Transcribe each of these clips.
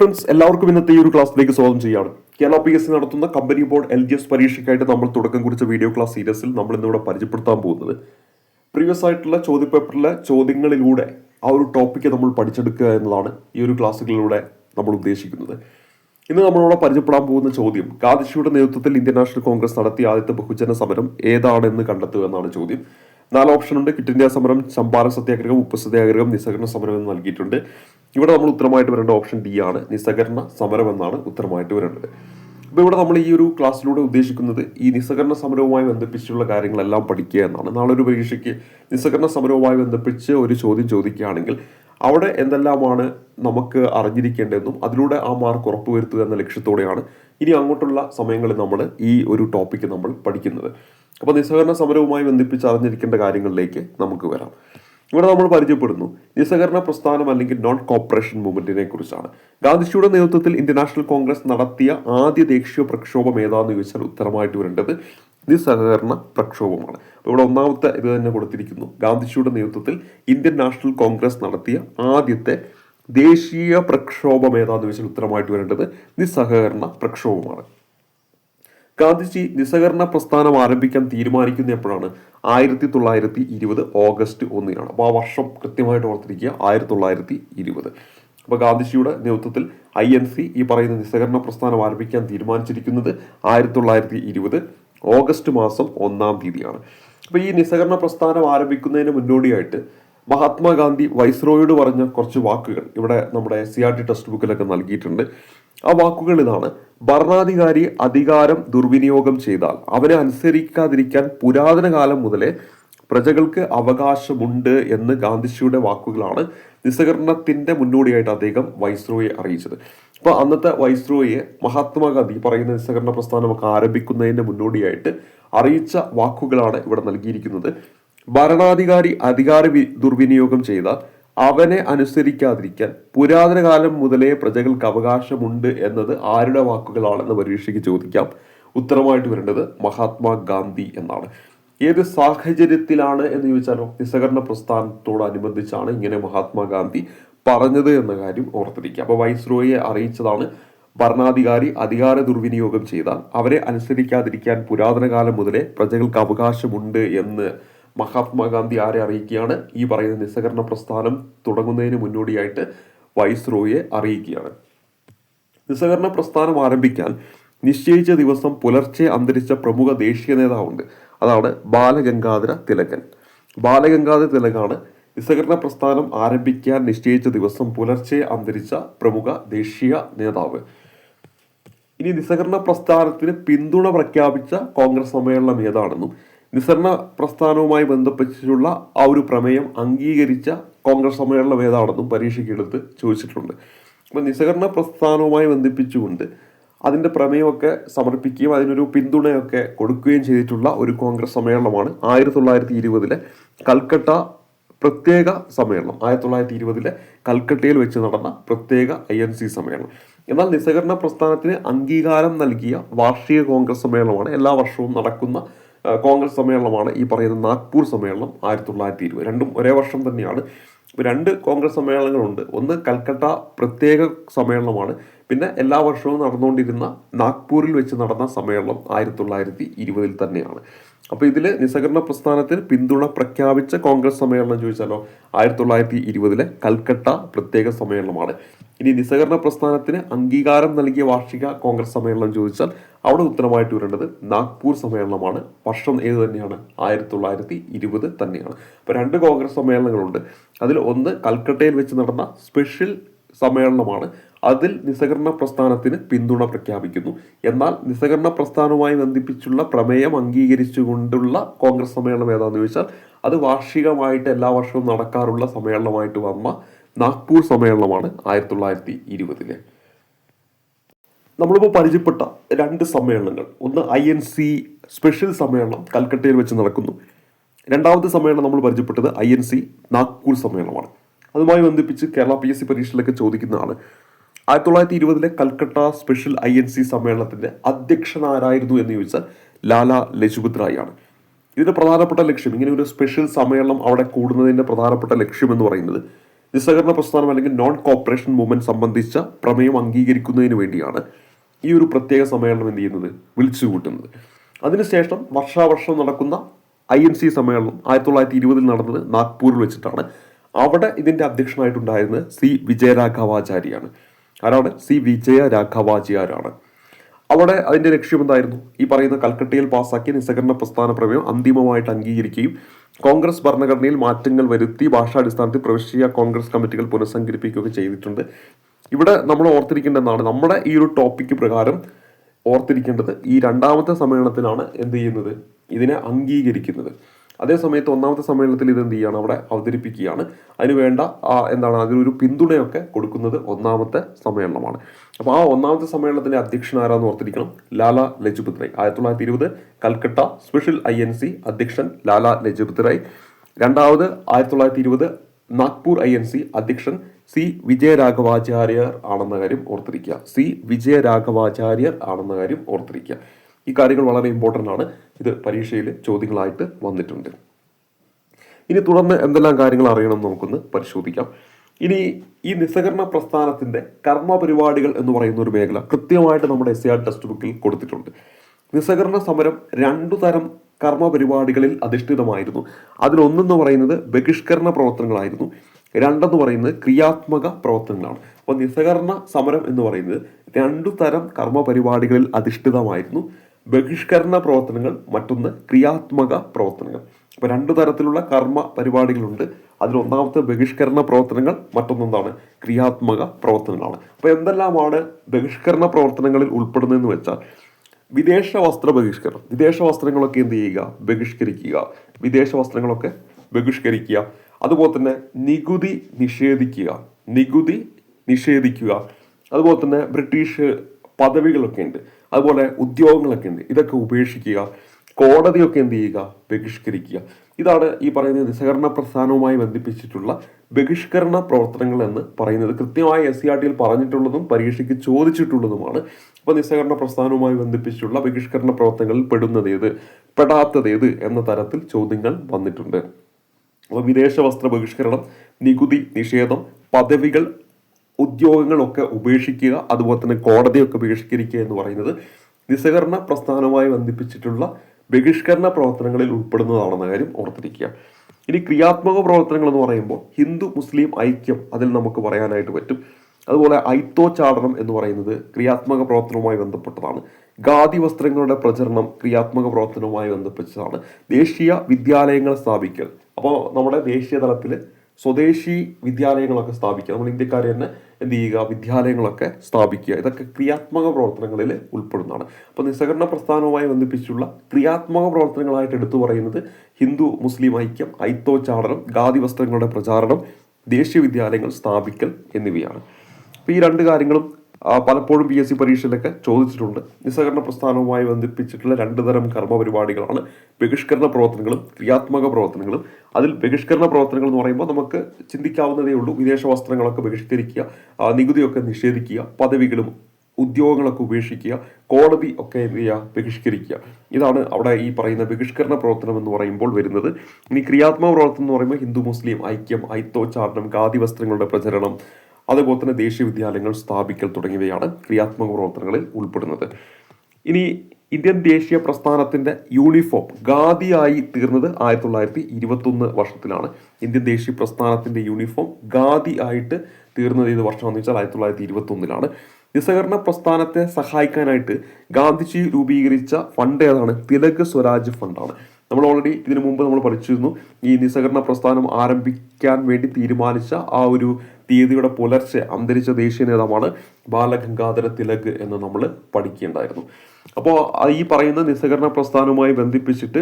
Friends എല്ലാവർക്കും ഇന്നത്തെ ഈ ഒരു ക്ലാസ്സിലേക്ക് സ്വാഗതം ചെയ്യാണ് കേരള പി എസ് സി നടത്തുന്ന company board L G S പരീക്ഷയ്ക്കായിട്ട് നമ്മൾ തുടക്കം കുറിച്ച വീഡിയോ ക്ലാസ് സീരീസിൽ നമ്മൾ ഇന്നിവിടെ പരിചയപ്പെടുത്താൻ പോകുന്നത്. പ്രീവിയസ് ആയിട്ടുള്ള ചോദ്യപേപ്പറിലെ ചോദ്യങ്ങളിലൂടെ ആ ഒരു ടോപ്പിക്ക് നമ്മൾ പഠിച്ചെടുക്കുക എന്നതാണ് ഈ ഒരു ക്ലാസ്സുകളിലൂടെ നമ്മൾ ഉദ്ദേശിക്കുന്നത്. ഇന്ന് നമ്മളിവിടെ പരിചയപ്പെടാൻ പോകുന്ന ചോദ്യം ഗാന്ധിജിയുടെ നേതൃത്വത്തിൽ ഇന്ത്യൻ നാഷണൽ കോൺഗ്രസ് നടത്തിയ ആദ്യത്തെ ബഹുജന സമരം ഏതാണെന്ന് കണ്ടെത്തുക എന്നാണ് ചോദ്യം. നാല് ഓപ്ഷൻ ഉണ്ട്. ക്വിറ്റ് ഇന്ത്യ സമരം ചമ്പാരൻ സത്യാഗ്രഹം ഉപ്പ് സത്യാഗ്രഹം നിസ്സഹകരണ സമരം എന്ന് നൽകിയിട്ടുണ്ട്. ഇവിടെ നമ്മൾ ഉത്തരമായിട്ട് വരേണ്ട ഓപ്ഷൻ ഡി ആണ്. നിസ്സഹകരണ സമരം എന്നാണ് ഉത്തരമായിട്ട് വരേണ്ടത്. അപ്പോൾ ഇവിടെ നമ്മൾ ഈ ഒരു ക്ലാസ്സിലൂടെ ഉദ്ദേശിക്കുന്നത് ഈ നിസ്സഹകരണ സമരവുമായി ബന്ധിപ്പിച്ചുള്ള കാര്യങ്ങളെല്ലാം പഠിക്കുക എന്നാണ്. നാളെ ഒരു പരീക്ഷയ്ക്ക് നിസ്സഹകരണ സമരവുമായി ബന്ധിപ്പിച്ച് ഒരു ചോദ്യം ചോദിക്കുകയാണെങ്കിൽ അവിടെ എന്തെല്ലാമാണ് നമുക്ക് അറിഞ്ഞിരിക്കേണ്ടതെന്നും അതിലൂടെ ആ മാർക്ക് ഉറപ്പുവരുത്തുക എന്ന ലക്ഷ്യത്തോടെയാണ് ഇനി അങ്ങോട്ടുള്ള സമയങ്ങളിൽ നമ്മൾ ഈ ഒരു ടോപ്പിക്ക് നമ്മൾ പഠിക്കുന്നത്. അപ്പോൾ നിസ്സഹകരണ സമരവുമായി ബന്ധിപ്പിച്ച് അറിഞ്ഞിരിക്കേണ്ട കാര്യങ്ങളിലേക്ക് നമുക്ക് വരാം. ഇവിടെ നമ്മൾ പരിചയപ്പെടുന്നു. നിസ്സഹകരണ പ്രസ്ഥാനം അല്ലെങ്കിൽ നോൺ കോപ്പറേഷൻ മൂവ്മെന്റിനെ കുറിച്ചാണ്. ഗാന്ധിജിയുടെ നേതൃത്വത്തിൽ ഇന്ത്യൻ നാഷണൽ കോൺഗ്രസ് നടത്തിയ ആദ്യ ദേശീയ പ്രക്ഷോഭം ഏതാണെന്ന് ചോദിച്ചാൽ ഉത്തരമായിട്ട് വരേണ്ടത് നിസ്സഹകരണ പ്രക്ഷോഭമാണ്. അപ്പോൾ ഇവിടെ ഒന്നാമത്തെ ഇത് തന്നെ കൊടുത്തിരിക്കുന്നു. ഗാന്ധിജിയുടെ നേതൃത്വത്തിൽ ഇന്ത്യൻ നാഷണൽ കോൺഗ്രസ് നടത്തിയ ആദ്യത്തെ ദേശീയ പ്രക്ഷോഭം ഏതാണെന്ന് ചോദിച്ചാൽ ഉത്തരമായിട്ട് വരേണ്ടത് നിസ്സഹകരണ പ്രക്ഷോഭമാണ്. ഗാന്ധിജി നിസ്സഹകരണ പ്രസ്ഥാനം ആരംഭിക്കാൻ തീരുമാനിക്കുന്ന എപ്പോഴാണ് ആയിരത്തി തൊള്ളായിരത്തി ഇരുപത് ഓഗസ്റ്റ് ഒന്നിനാണ്. അപ്പോൾ ആ വർഷം കൃത്യമായിട്ട് ഓർത്തിരിക്കുക ആയിരത്തി തൊള്ളായിരത്തി ഇരുപത്. അപ്പോൾ ഗാന്ധിജിയുടെ നേതൃത്വത്തിൽ ഐ എൻ സി ഈ പറയുന്ന നിസ്സഹകരണ പ്രസ്ഥാനം ആരംഭിക്കാൻ തീരുമാനിച്ചിരിക്കുന്നത് ആയിരത്തി തൊള്ളായിരത്തി ഇരുപത് ഓഗസ്റ്റ് മാസം ഒന്നാം തീയതിയാണ്. അപ്പോൾ ഈ നിസ്സഹകരണ പ്രസ്ഥാനം ആരംഭിക്കുന്നതിന് മുന്നോടിയായിട്ട് മഹാത്മാഗാന്ധി വൈസ്രോയോട് പറഞ്ഞ കുറച്ച് വാക്കുകൾ ഇവിടെ നമ്മുടെ സി ആർ ടി ടെക്സ്റ്റ് ബുക്കിലൊക്കെ നൽകിയിട്ടുണ്ട്. ആ വാക്കുകൾ ഇതാണ്. ഭരണാധികാരി അധികാരം ദുർവിനിയോഗം ചെയ്താൽ അവനെ അനുസരിക്കാതിരിക്കാൻ പുരാതന കാലം മുതലേ പ്രജകൾക്ക് അവകാശമുണ്ട് എന്ന് ഗാന്ധിജിയുടെ വാക്കുകളാണ് നിസ്സഹകരണത്തിന്റെ മുന്നോടിയായിട്ട് അദ്ദേഹം വൈസ്രോയെ അറിയിച്ചത്. അപ്പോൾ അന്നത്തെ വൈസ്രോയെ മഹാത്മാഗാന്ധി പറയുന്ന നിസ്സഹകരണ പ്രസ്ഥാനമൊക്കെ ആരംഭിക്കുന്നതിന്റെ മുന്നോടിയായിട്ട് അറിയിച്ച വാക്കുകളാണ് ഇവിടെ നൽകിയിരിക്കുന്നത്. ഭരണാധികാരി അധികാര ദുർവിനിയോഗം ചെയ്താൽ അവനെ അനുസരിക്കാതിരിക്കാൻ പുരാതന കാലം മുതലേ പ്രജകൾക്ക് അവകാശമുണ്ട് എന്നത് ആരുടെ വാക്കുകളാണെന്ന് പരീക്ഷയ്ക്ക് ചോദിക്കാം. ഉത്തരമായിട്ട് വരേണ്ടത് മഹാത്മാഗാന്ധി എന്നാണ്. ഏത് സാഹചര്യത്തിലാണ് എന്ന് ചോദിച്ചാലോ നിസ്സഹകരണ പ്രസ്ഥാനത്തോടനുബന്ധിച്ചാണ് ഇങ്ങനെ മഹാത്മാഗാന്ധി പറഞ്ഞത് എന്ന കാര്യം ഓർത്തിരിക്കുക. അപ്പോൾ വൈസ്രോയെ അറിയിച്ചതാണ് ഭരണാധികാരി അധികാര ദുർവിനിയോഗം ചെയ്താൽ അവരെ അനുസരിക്കാതിരിക്കാൻ പുരാതന കാലം മുതലേ പ്രജകൾക്ക് അവകാശമുണ്ട് എന്ന് മഹാത്മാഗാന്ധി ആരെ അറിയിക്കുകയാണ്? ഈ പറയുന്ന നിസ്സഹകരണ പ്രസ്ഥാനം തുടങ്ങുന്നതിന് മുന്നോടിയായിട്ട് വൈസ്രോയെ അറിയിക്കുകയാണ്. നിസ്സഹകരണ പ്രസ്ഥാനം ആരംഭിക്കാൻ നിശ്ചയിച്ച ദിവസം പുലർച്ചെ അന്തരിച്ച പ്രമുഖ ദേശീയ നേതാവുണ്ട്. അതാണ് ബാലഗംഗാധര തിലകൻ. ബാലഗംഗാധര തിലകാണ് നിസ്സഹകരണ പ്രസ്ഥാനം ആരംഭിക്കാൻ നിശ്ചയിച്ച ദിവസം പുലർച്ചെ അന്തരിച്ച പ്രമുഖ ദേശീയ നേതാവ്. ഇനി നിസ്സഹകരണ പ്രസ്ഥാനത്തിന് പിന്തുണ പ്രഖ്യാപിച്ച കോൺഗ്രസ് സമ്മേളനം ഏതാണെന്നും നിസ്സഹകരണ പ്രസ്ഥാനവുമായി ബന്ധപ്പെട്ടിട്ടുള്ള ആ ഒരു പ്രമേയം അംഗീകരിച്ച കോൺഗ്രസ് സമ്മേളനം ഏതാണെന്നും പരീക്ഷയ്ക്കെടുത്ത് ചോദിച്ചിട്ടുണ്ട്. അപ്പം നിസ്സഹകരണ പ്രസ്ഥാനവുമായി ബന്ധിപ്പിച്ചുകൊണ്ട് അതിന്റെ പ്രമേയമൊക്കെ സമർപ്പിക്കുകയും അതിനൊരു പിന്തുണയൊക്കെ കൊടുക്കുകയും ചെയ്തിട്ടുള്ള ഒരു കോൺഗ്രസ് സമ്മേളനമാണ് ആയിരത്തി തൊള്ളായിരത്തി ഇരുപതിലെ കൽക്കട്ട പ്രത്യേക സമ്മേളനം. ആയിരത്തി തൊള്ളായിരത്തി ഇരുപതിലെ കൽക്കട്ടയിൽ വെച്ച് നടന്ന പ്രത്യേക ഐ എൻ സി സമ്മേളനം. എന്നാൽ നിസ്സഹകരണ പ്രസ്ഥാനത്തിന് അംഗീകാരം നൽകിയ വാർഷിക കോൺഗ്രസ് സമ്മേളനമാണ് എല്ലാ വർഷവും നടക്കുന്ന കോൺഗ്രസ് സമ്മേളനമാണ് ഈ പറയുന്ന നാഗ്പൂർ സമ്മേളനം ആയിരത്തി തൊള്ളായിരത്തി ഇരുപത് രണ്ടും ഒരേ വർഷം തന്നെയാണ്. രണ്ട് കോൺഗ്രസ് സമ്മേളനങ്ങളുണ്ട്. ഒന്ന് കൽക്കട്ട പ്രത്യേക സമ്മേളനമാണ്. പിന്നെ എല്ലാ വർഷവും നടന്നുകൊണ്ടിരുന്ന നാഗ്പൂരിൽ വെച്ച് നടന്ന സമ്മേളനം ആയിരത്തി തൊള്ളായിരത്തി ഇരുപതിൽ തന്നെയാണ്. അപ്പൊ ഇതിൽ നിസ്സഹകരണ പ്രസ്ഥാനത്തിന് പിന്തുണ പ്രഖ്യാപിച്ച കോൺഗ്രസ് സമ്മേളനം ചോദിച്ചാലോ? ആയിരത്തി തൊള്ളായിരത്തി ഇരുപതിലെ കൽക്കട്ട പ്രത്യേക സമ്മേളനമാണ്. ഇനി നിസ്സഹകരണ പ്രസ്ഥാനത്തിന് അംഗീകാരം നൽകിയ വാർഷിക കോൺഗ്രസ് സമ്മേളനം ചോദിച്ചാൽ അവിടെ ഉത്തരമായിട്ട് വരേണ്ടത് നാഗ്പൂർ സമ്മേളനമാണ്. വർഷം ഏത് തന്നെയാണ്. ആയിരത്തി തൊള്ളായിരത്തി ഇരുപത് തന്നെയാണ്. അപ്പൊ രണ്ട് കോൺഗ്രസ് സമ്മേളനങ്ങളുണ്ട്. അതിൽ ഒന്ന് കൽക്കട്ടയിൽ വെച്ച് നടന്ന സ്പെഷ്യൽ സമ്മേളനമാണ്. അതിൽ നിസ്സഹകരണ പ്രസ്ഥാനത്തിന് പിന്തുണ പ്രഖ്യാപിക്കുന്നു. എന്നാൽ നിസ്സഹകരണ പ്രസ്ഥാനവുമായി ബന്ധിപ്പിച്ചുള്ള പ്രമേയം അംഗീകരിച്ചുകൊണ്ടുള്ള കോൺഗ്രസ് സമ്മേളനം ഏതാണെന്ന് ചോദിച്ചാൽ അത് വാർഷികമായിട്ട് എല്ലാ വർഷവും നടക്കാറുള്ള സമ്മേളനമായിട്ട് വന്ന നാഗ്പൂർ സമ്മേളനമാണ് ആയിരത്തി തൊള്ളായിരത്തി ഇരുപതിലെ. നമ്മളിപ്പോൾ പരിചയപ്പെട്ട രണ്ട് സമ്മേളനങ്ങൾ. ഒന്ന് ഐ എൻ സി സ്പെഷ്യൽ സമ്മേളനം കൽക്കട്ടയിൽ വെച്ച് നടക്കുന്നു. രണ്ടാമത്തെ സമ്മേളനം നമ്മൾ പരിചയപ്പെട്ടത് ഐ എൻ സി നാഗ്പൂർ സമ്മേളനമാണ്. അതുമായി ബന്ധിപ്പിച്ച് കേരള പി എസ് സി പരീക്ഷയിലൊക്കെ ചോദിക്കുന്നതാണ്. ആയിരത്തി തൊള്ളായിരത്തി ഇരുപതിലെ Calcutta special I N C സമ്മേളനത്തിന്റെ അധ്യക്ഷൻ ആരായിരുന്നു എന്ന് ചോദിച്ചാൽ ലാല ലജുപത് റായ് ആണ് ഇതിന്റെ പ്രധാനപ്പെട്ട ലക്ഷ്യം ഇങ്ങനെ ഒരു സ്പെഷ്യൽ സമ്മേളനം അവിടെ കൂടുന്നതിന്റെ പ്രധാനപ്പെട്ട ലക്ഷ്യം എന്ന് പറയുന്നത് നിസ്സഹകരണ പ്രസ്ഥാനം അല്ലെങ്കിൽ നോൺ കോപ്പറേഷൻ മൂവ്മെന്റ് സംബന്ധിച്ച പ്രമേയം അംഗീകരിക്കുന്നതിന് വേണ്ടിയാണ് ഈ ഒരു പ്രത്യേക സമ്മേളനം എന്ത് ചെയ്യുന്നത്? വിളിച്ചു കൂട്ടുന്നത്. അതിനുശേഷം വർഷാവർഷം നടക്കുന്ന ഐ എൻ സി സമ്മേളനം ആയിരത്തി തൊള്ളായിരത്തി ഇരുപതിൽ നടന്നത് നാഗ്പൂരിൽ വെച്ചിട്ടാണ്. അവിടെ ഇതിന്റെ അധ്യക്ഷനായിട്ടുണ്ടായിരുന്നത് സി വിജയരാഘവാചാര്യാണ്. ആരാണ്? സി വിജയ രാഘവാചാര്യാണ് അവിടെ അതിന്റെ ലക്ഷ്യം എന്തായിരുന്നു? ഈ പറയുന്ന കൽക്കട്ടയിൽ പാസാക്കിയ നിസ്സഹകരണ പ്രസ്ഥാന പ്രമേയം അന്തിമമായിട്ട് അംഗീകരിക്കുകയും കോൺഗ്രസ് ഭരണഘടനയിൽ മാറ്റങ്ങൾ വരുത്തി ഭാഷാടിസ്ഥാനത്തിൽ പ്രവിശ്യ കോൺഗ്രസ് കമ്മിറ്റികൾ പുനഃസംഘടിപ്പിക്കുകയൊക്കെ ചെയ്തിട്ടുണ്ട്. ഇവിടെ നമ്മൾ ഓർത്തിരിക്കേണ്ടതാണ് നമ്മുടെ ഈ ഒരു ടോപ്പിക്ക് പ്രകാരം ഓർത്തിരിക്കേണ്ടത് ഈ രണ്ടാമത്തെ സമ്മേളനത്തിലാണ് എന്ത് ചെയ്യുന്നത്? ഇതിനെ അംഗീകരിക്കുന്നത്. അതേ സമയത്ത് ഒന്നാമത്തെ സമ്മേളനത്തിൽ ഇത് എന്ത് ചെയ്യുകയാണ് അവിടെ അവതരിപ്പിക്കുകയാണ്. അതിന് വേണ്ട എന്താണ് അതിനൊരു പിന്തുണയൊക്കെ കൊടുക്കുന്നത് ഒന്നാമത്തെ സമ്മേളനമാണ്. അപ്പോൾ ആ ഒന്നാമത്തെ സമ്മേളനത്തിന്റെ അധ്യക്ഷൻ ആരാന്ന് ഓർത്തിരിക്കണം? ലാല ലജ്പത് റായ് ആയിരത്തി തൊള്ളായിരത്തി ഇരുപത് Calcutta special I N C അധ്യക്ഷൻ ലാല ലജ്പത് റായ് രണ്ടാമത് ആയിരത്തി തൊള്ളായിരത്തി ഇരുപത് നാഗ്പൂർ ഐ എൻ സി അധ്യക്ഷൻ സി വിജയരാഘവാചാര്യർ ആണെന്ന കാര്യം ഓർത്തിരിക്കുക. സി വിജയരാഘവാചാര്യർ ആണെന്ന കാര്യം ഓർത്തിരിക്കുക. ഈ കാര്യങ്ങൾ വളരെ ഇമ്പോർട്ടന്റ് ആണ്. ഇത് പരീക്ഷയിൽ ചോദ്യങ്ങളായിട്ട് വന്നിട്ടുണ്ട്. ഇനി തുടർന്ന് എന്തെല്ലാം കാര്യങ്ങൾ അറിയണം നമുക്കൊന്ന് പരിശോധിക്കാം. ഇനി ഈ നിസ്സഹകരണ പ്രസ്ഥാനത്തിന്റെ കർമ്മ പരിപാടികൾ എന്ന് പറയുന്ന ഒരു മേഖല കൃത്യമായിട്ട് നമ്മുടെ എസ് ആർ ടെക്സ്റ്റ് ബുക്കിൽ കൊടുത്തിട്ടുണ്ട്. നിസ്സഹകരണ സമരം രണ്ടു തരം കർമ്മ പരിപാടികളിൽ അധിഷ്ഠിതമായിരുന്നു. അതിലൊന്നെന്ന് പറയുന്നത് ബഹിഷ്കരണ പ്രവർത്തനങ്ങളായിരുന്നു. രണ്ടെന്ന് പറയുന്നത് ക്രിയാത്മക പ്രവർത്തനങ്ങളാണ്. അപ്പോൾ നിസ്സഹകരണ സമരം എന്ന് പറയുന്നത് രണ്ടു തരം കർമ്മ പരിപാടികളിൽ അധിഷ്ഠിതമായിരുന്നു. ബഹിഷ്കരണ പ്രവർത്തനങ്ങൾ മറ്റൊന്ന് ക്രിയാത്മക പ്രവർത്തനങ്ങൾ. അപ്പൊ രണ്ടു തരത്തിലുള്ള കർമ്മ പരിപാടികളുണ്ട്. അതിൽ ഒന്നാമത്തെ ബഹിഷ്കരണ പ്രവർത്തനങ്ങൾ മറ്റൊന്നെന്താണ് ക്രിയാത്മക പ്രവർത്തനങ്ങളാണ്. അപ്പൊ എന്തെല്ലാമാണ് ബഹിഷ്കരണ പ്രവർത്തനങ്ങളിൽ ഉൾപ്പെടുന്നതെന്ന് വെച്ചാൽ വിദേശ വസ്ത്ര ബഹിഷ്കരണം. വിദേശ വസ്ത്രങ്ങളൊക്കെ എന്ത് ചെയ്യുക? ബഹിഷ്കരിക്കുക. വിദേശ വസ്ത്രങ്ങളൊക്കെ ബഹിഷ്കരിക്കുക. അതുപോലെ തന്നെ നികുതി നിഷേധിക്കുക. നികുതി നിഷേധിക്കുക. അതുപോലെ തന്നെ ബ്രിട്ടീഷ് പദവികളൊക്കെ ഉണ്ട്. അതുപോലെ ഉദ്യോഗങ്ങളൊക്കെ ഉണ്ട്. ഇതൊക്കെ ഉപേക്ഷിക്കുക കോടതിയൊക്കെ എന്ത് ചെയ്യുക ബഹിഷ്കരിക്കുക. ഇതാണ് ഈ പറയുന്ന നിസ്സഹകരണ പ്രസ്ഥാനവുമായി ബന്ധിപ്പിച്ചിട്ടുള്ള ബഹിഷ്കരണ പ്രവർത്തനങ്ങൾ എന്ന് പറയുന്നത്. കൃത്യമായി എസ് സി ആർ ടിയിൽ പറഞ്ഞിട്ടുള്ളതും പരീക്ഷയ്ക്ക് ചോദിച്ചിട്ടുള്ളതുമാണ് അപ്പോൾ നിസ്സഹകരണ പ്രസ്ഥാനവുമായി ബന്ധിപ്പിച്ചിട്ടുള്ള ബഹിഷ്കരണ പ്രവർത്തനങ്ങളിൽ പെടുന്നത് ഏത്? പെടാത്തത് ഏത്? എന്ന തരത്തിൽ ചോദ്യങ്ങൾ വന്നിട്ടുണ്ട്. അപ്പോൾ വിദേശ വസ്ത്ര ബഹിഷ്കരണം നികുതി നിഷേധം പദവികൾ ഉദ്യോഗങ്ങളൊക്കെ ഉപേക്ഷിക്കുക അതുപോലെ തന്നെ കോടതിയൊക്കെ ബഹിഷ്കരിക്കുക എന്ന് പറയുന്നത് നിസ്സഹകരണ പ്രസ്ഥാനവുമായി ബന്ധിപ്പിച്ചിട്ടുള്ള ബഹിഷ്കരണ പ്രവർത്തനങ്ങളിൽ ഉൾപ്പെടുന്നതാണെന്ന കാര്യം ഓർത്തിരിക്കുക. ഇനി ക്രിയാത്മക പ്രവർത്തനങ്ങൾ എന്ന് പറയുമ്പോൾ ഹിന്ദു മുസ്ലിം ഐക്യം അതിൽ നമുക്ക് പറയാനായിട്ട് പറ്റും. അതുപോലെ ഐത്തോച്ചാടനം എന്ന് പറയുന്നത് ക്രിയാത്മക പ്രവർത്തനവുമായി ബന്ധപ്പെട്ടതാണ്. ഖാദി വസ്ത്രങ്ങളുടെ പ്രചരണം ക്രിയാത്മക പ്രവർത്തനവുമായി ബന്ധപ്പെട്ടതാണ്. ദേശീയ വിദ്യാലയങ്ങൾ സ്ഥാപിക്കൽ. അപ്പോൾ നമ്മുടെ ദേശീയ തലത്തിൽ സ്വദേശി വിദ്യാലയങ്ങളൊക്കെ സ്ഥാപിക്കുക. നമ്മൾ ഇന്ത്യക്കാർ തന്നെ എന്ത് ചെയ്യുക? വിദ്യാലയങ്ങളൊക്കെ സ്ഥാപിക്കുക. ഇതൊക്കെ ക്രിയാത്മക പ്രവർത്തനങ്ങളിൽ ഉൾപ്പെടുന്നതാണ്. അപ്പോൾ നിസ്സഹകരണ പ്രസ്ഥാനവുമായി ബന്ധിപ്പിച്ചുള്ള ക്രിയാത്മക പ്രവർത്തനങ്ങളായിട്ട് എടുത്തു പറയുന്നത് ഹിന്ദു മുസ്ലിം ഐക്യം ഐത്തോച്ചാടനം ഖാദി വസ്ത്രങ്ങളുടെ പ്രചാരണം ദേശീയ വിദ്യാലയങ്ങൾ സ്ഥാപിക്കൽ എന്നിവയാണ്. അപ്പോൾ ഈ രണ്ട് കാര്യങ്ങളും പലപ്പോഴും പി എസ് സി പരീക്ഷയിലൊക്കെ ചോദിച്ചിട്ടുണ്ട്. നിസ്സഹകരണ പ്രസ്ഥാനവുമായി ബന്ധിപ്പിച്ചിട്ടുള്ള രണ്ട് തരം കർമ്മ പരിപാടികളാണ് ബഹിഷ്കരണ പ്രവർത്തനങ്ങളും ക്രിയാത്മക പ്രവർത്തനങ്ങളും. അതിൽ ബഹിഷ്കരണ പ്രവർത്തനങ്ങൾ എന്ന് പറയുമ്പോൾ നമുക്ക് ചിന്തിക്കാവുന്നതേ ഉള്ളൂ. വിദേശ വസ്ത്രങ്ങളൊക്കെ ബഹിഷ്കരിക്കുക നികുതിയൊക്കെ നിഷേധിക്കുക പദവികളും ഉദ്യോഗങ്ങളൊക്കെ ഉപേക്ഷിക്കുക കോടതി ഒക്കെ എന്ത് ചെയ്യുക ബഹിഷ്കരിക്കുക. ഇതാണ് അവിടെ ഈ പറയുന്ന ബഹിഷ്കരണ പ്രവർത്തനം എന്ന് പറയുമ്പോൾ വരുന്നത്. ഇനി ക്രിയാത്മക പ്രവർത്തനം എന്ന് പറയുമ്പോൾ ഹിന്ദു മുസ്ലിം ഐക്യം ഐത്തോച്ചാരണം ഖാദി വസ്ത്രങ്ങളുടെ പ്രചരണം അതുപോലെ തന്നെ ദേശീയ വിദ്യാലയങ്ങൾ സ്ഥാപിക്കൽ തുടങ്ങിയവയാണ് ക്രിയാത്മക പ്രവർത്തനങ്ങളിൽ ഉൾപ്പെടുന്നത്. ഇനി ഇന്ത്യൻ ദേശീയ പ്രസ്ഥാനത്തിന്റെ യൂണിഫോം ഖാദിയായി തീർന്നത് ആയിരത്തി തൊള്ളായിരത്തി ഇരുപത്തൊന്ന് വർഷത്തിലാണ്. ഇന്ത്യൻ ദേശീയ പ്രസ്ഥാനത്തിന്റെ യൂണിഫോം ഖാദി ആയിട്ട് തീർന്നത് ഏത് വർഷമാണെന്ന് വെച്ചാൽ ആയിരത്തി തൊള്ളായിരത്തി ഇരുപത്തൊന്നിലാണ്. നിസ്സഹകരണ പ്രസ്ഥാനത്തെ സഹായിക്കാനായിട്ട് ഗാന്ധിജി രൂപീകരിച്ച ഫണ്ട് ഏതാണ്? തിലക് സ്വരാജ് ഫണ്ടാണ്. നമ്മൾ ഓൾറെഡി ഇതിനു മുമ്പ് നമ്മൾ പഠിച്ചിരുന്നു. ഈ നിസ്സഹകരണ പ്രസ്ഥാനം ആരംഭിക്കാൻ വേണ്ടി തീരുമാനിച്ച ആ ഒരു തീയതിയുടെ പുലർച്ചെ അന്തരിച്ച ദേശീയ നേതാവാണ് ബാലഗംഗാധര തിലക് എന്ന് നമ്മൾ പഠിക്കേണ്ടായിരുന്നു അപ്പോൾ ഈ പറയുന്ന നിസ്സഹകരണ പ്രസ്ഥാനവുമായി ബന്ധിപ്പിച്ചിട്ട്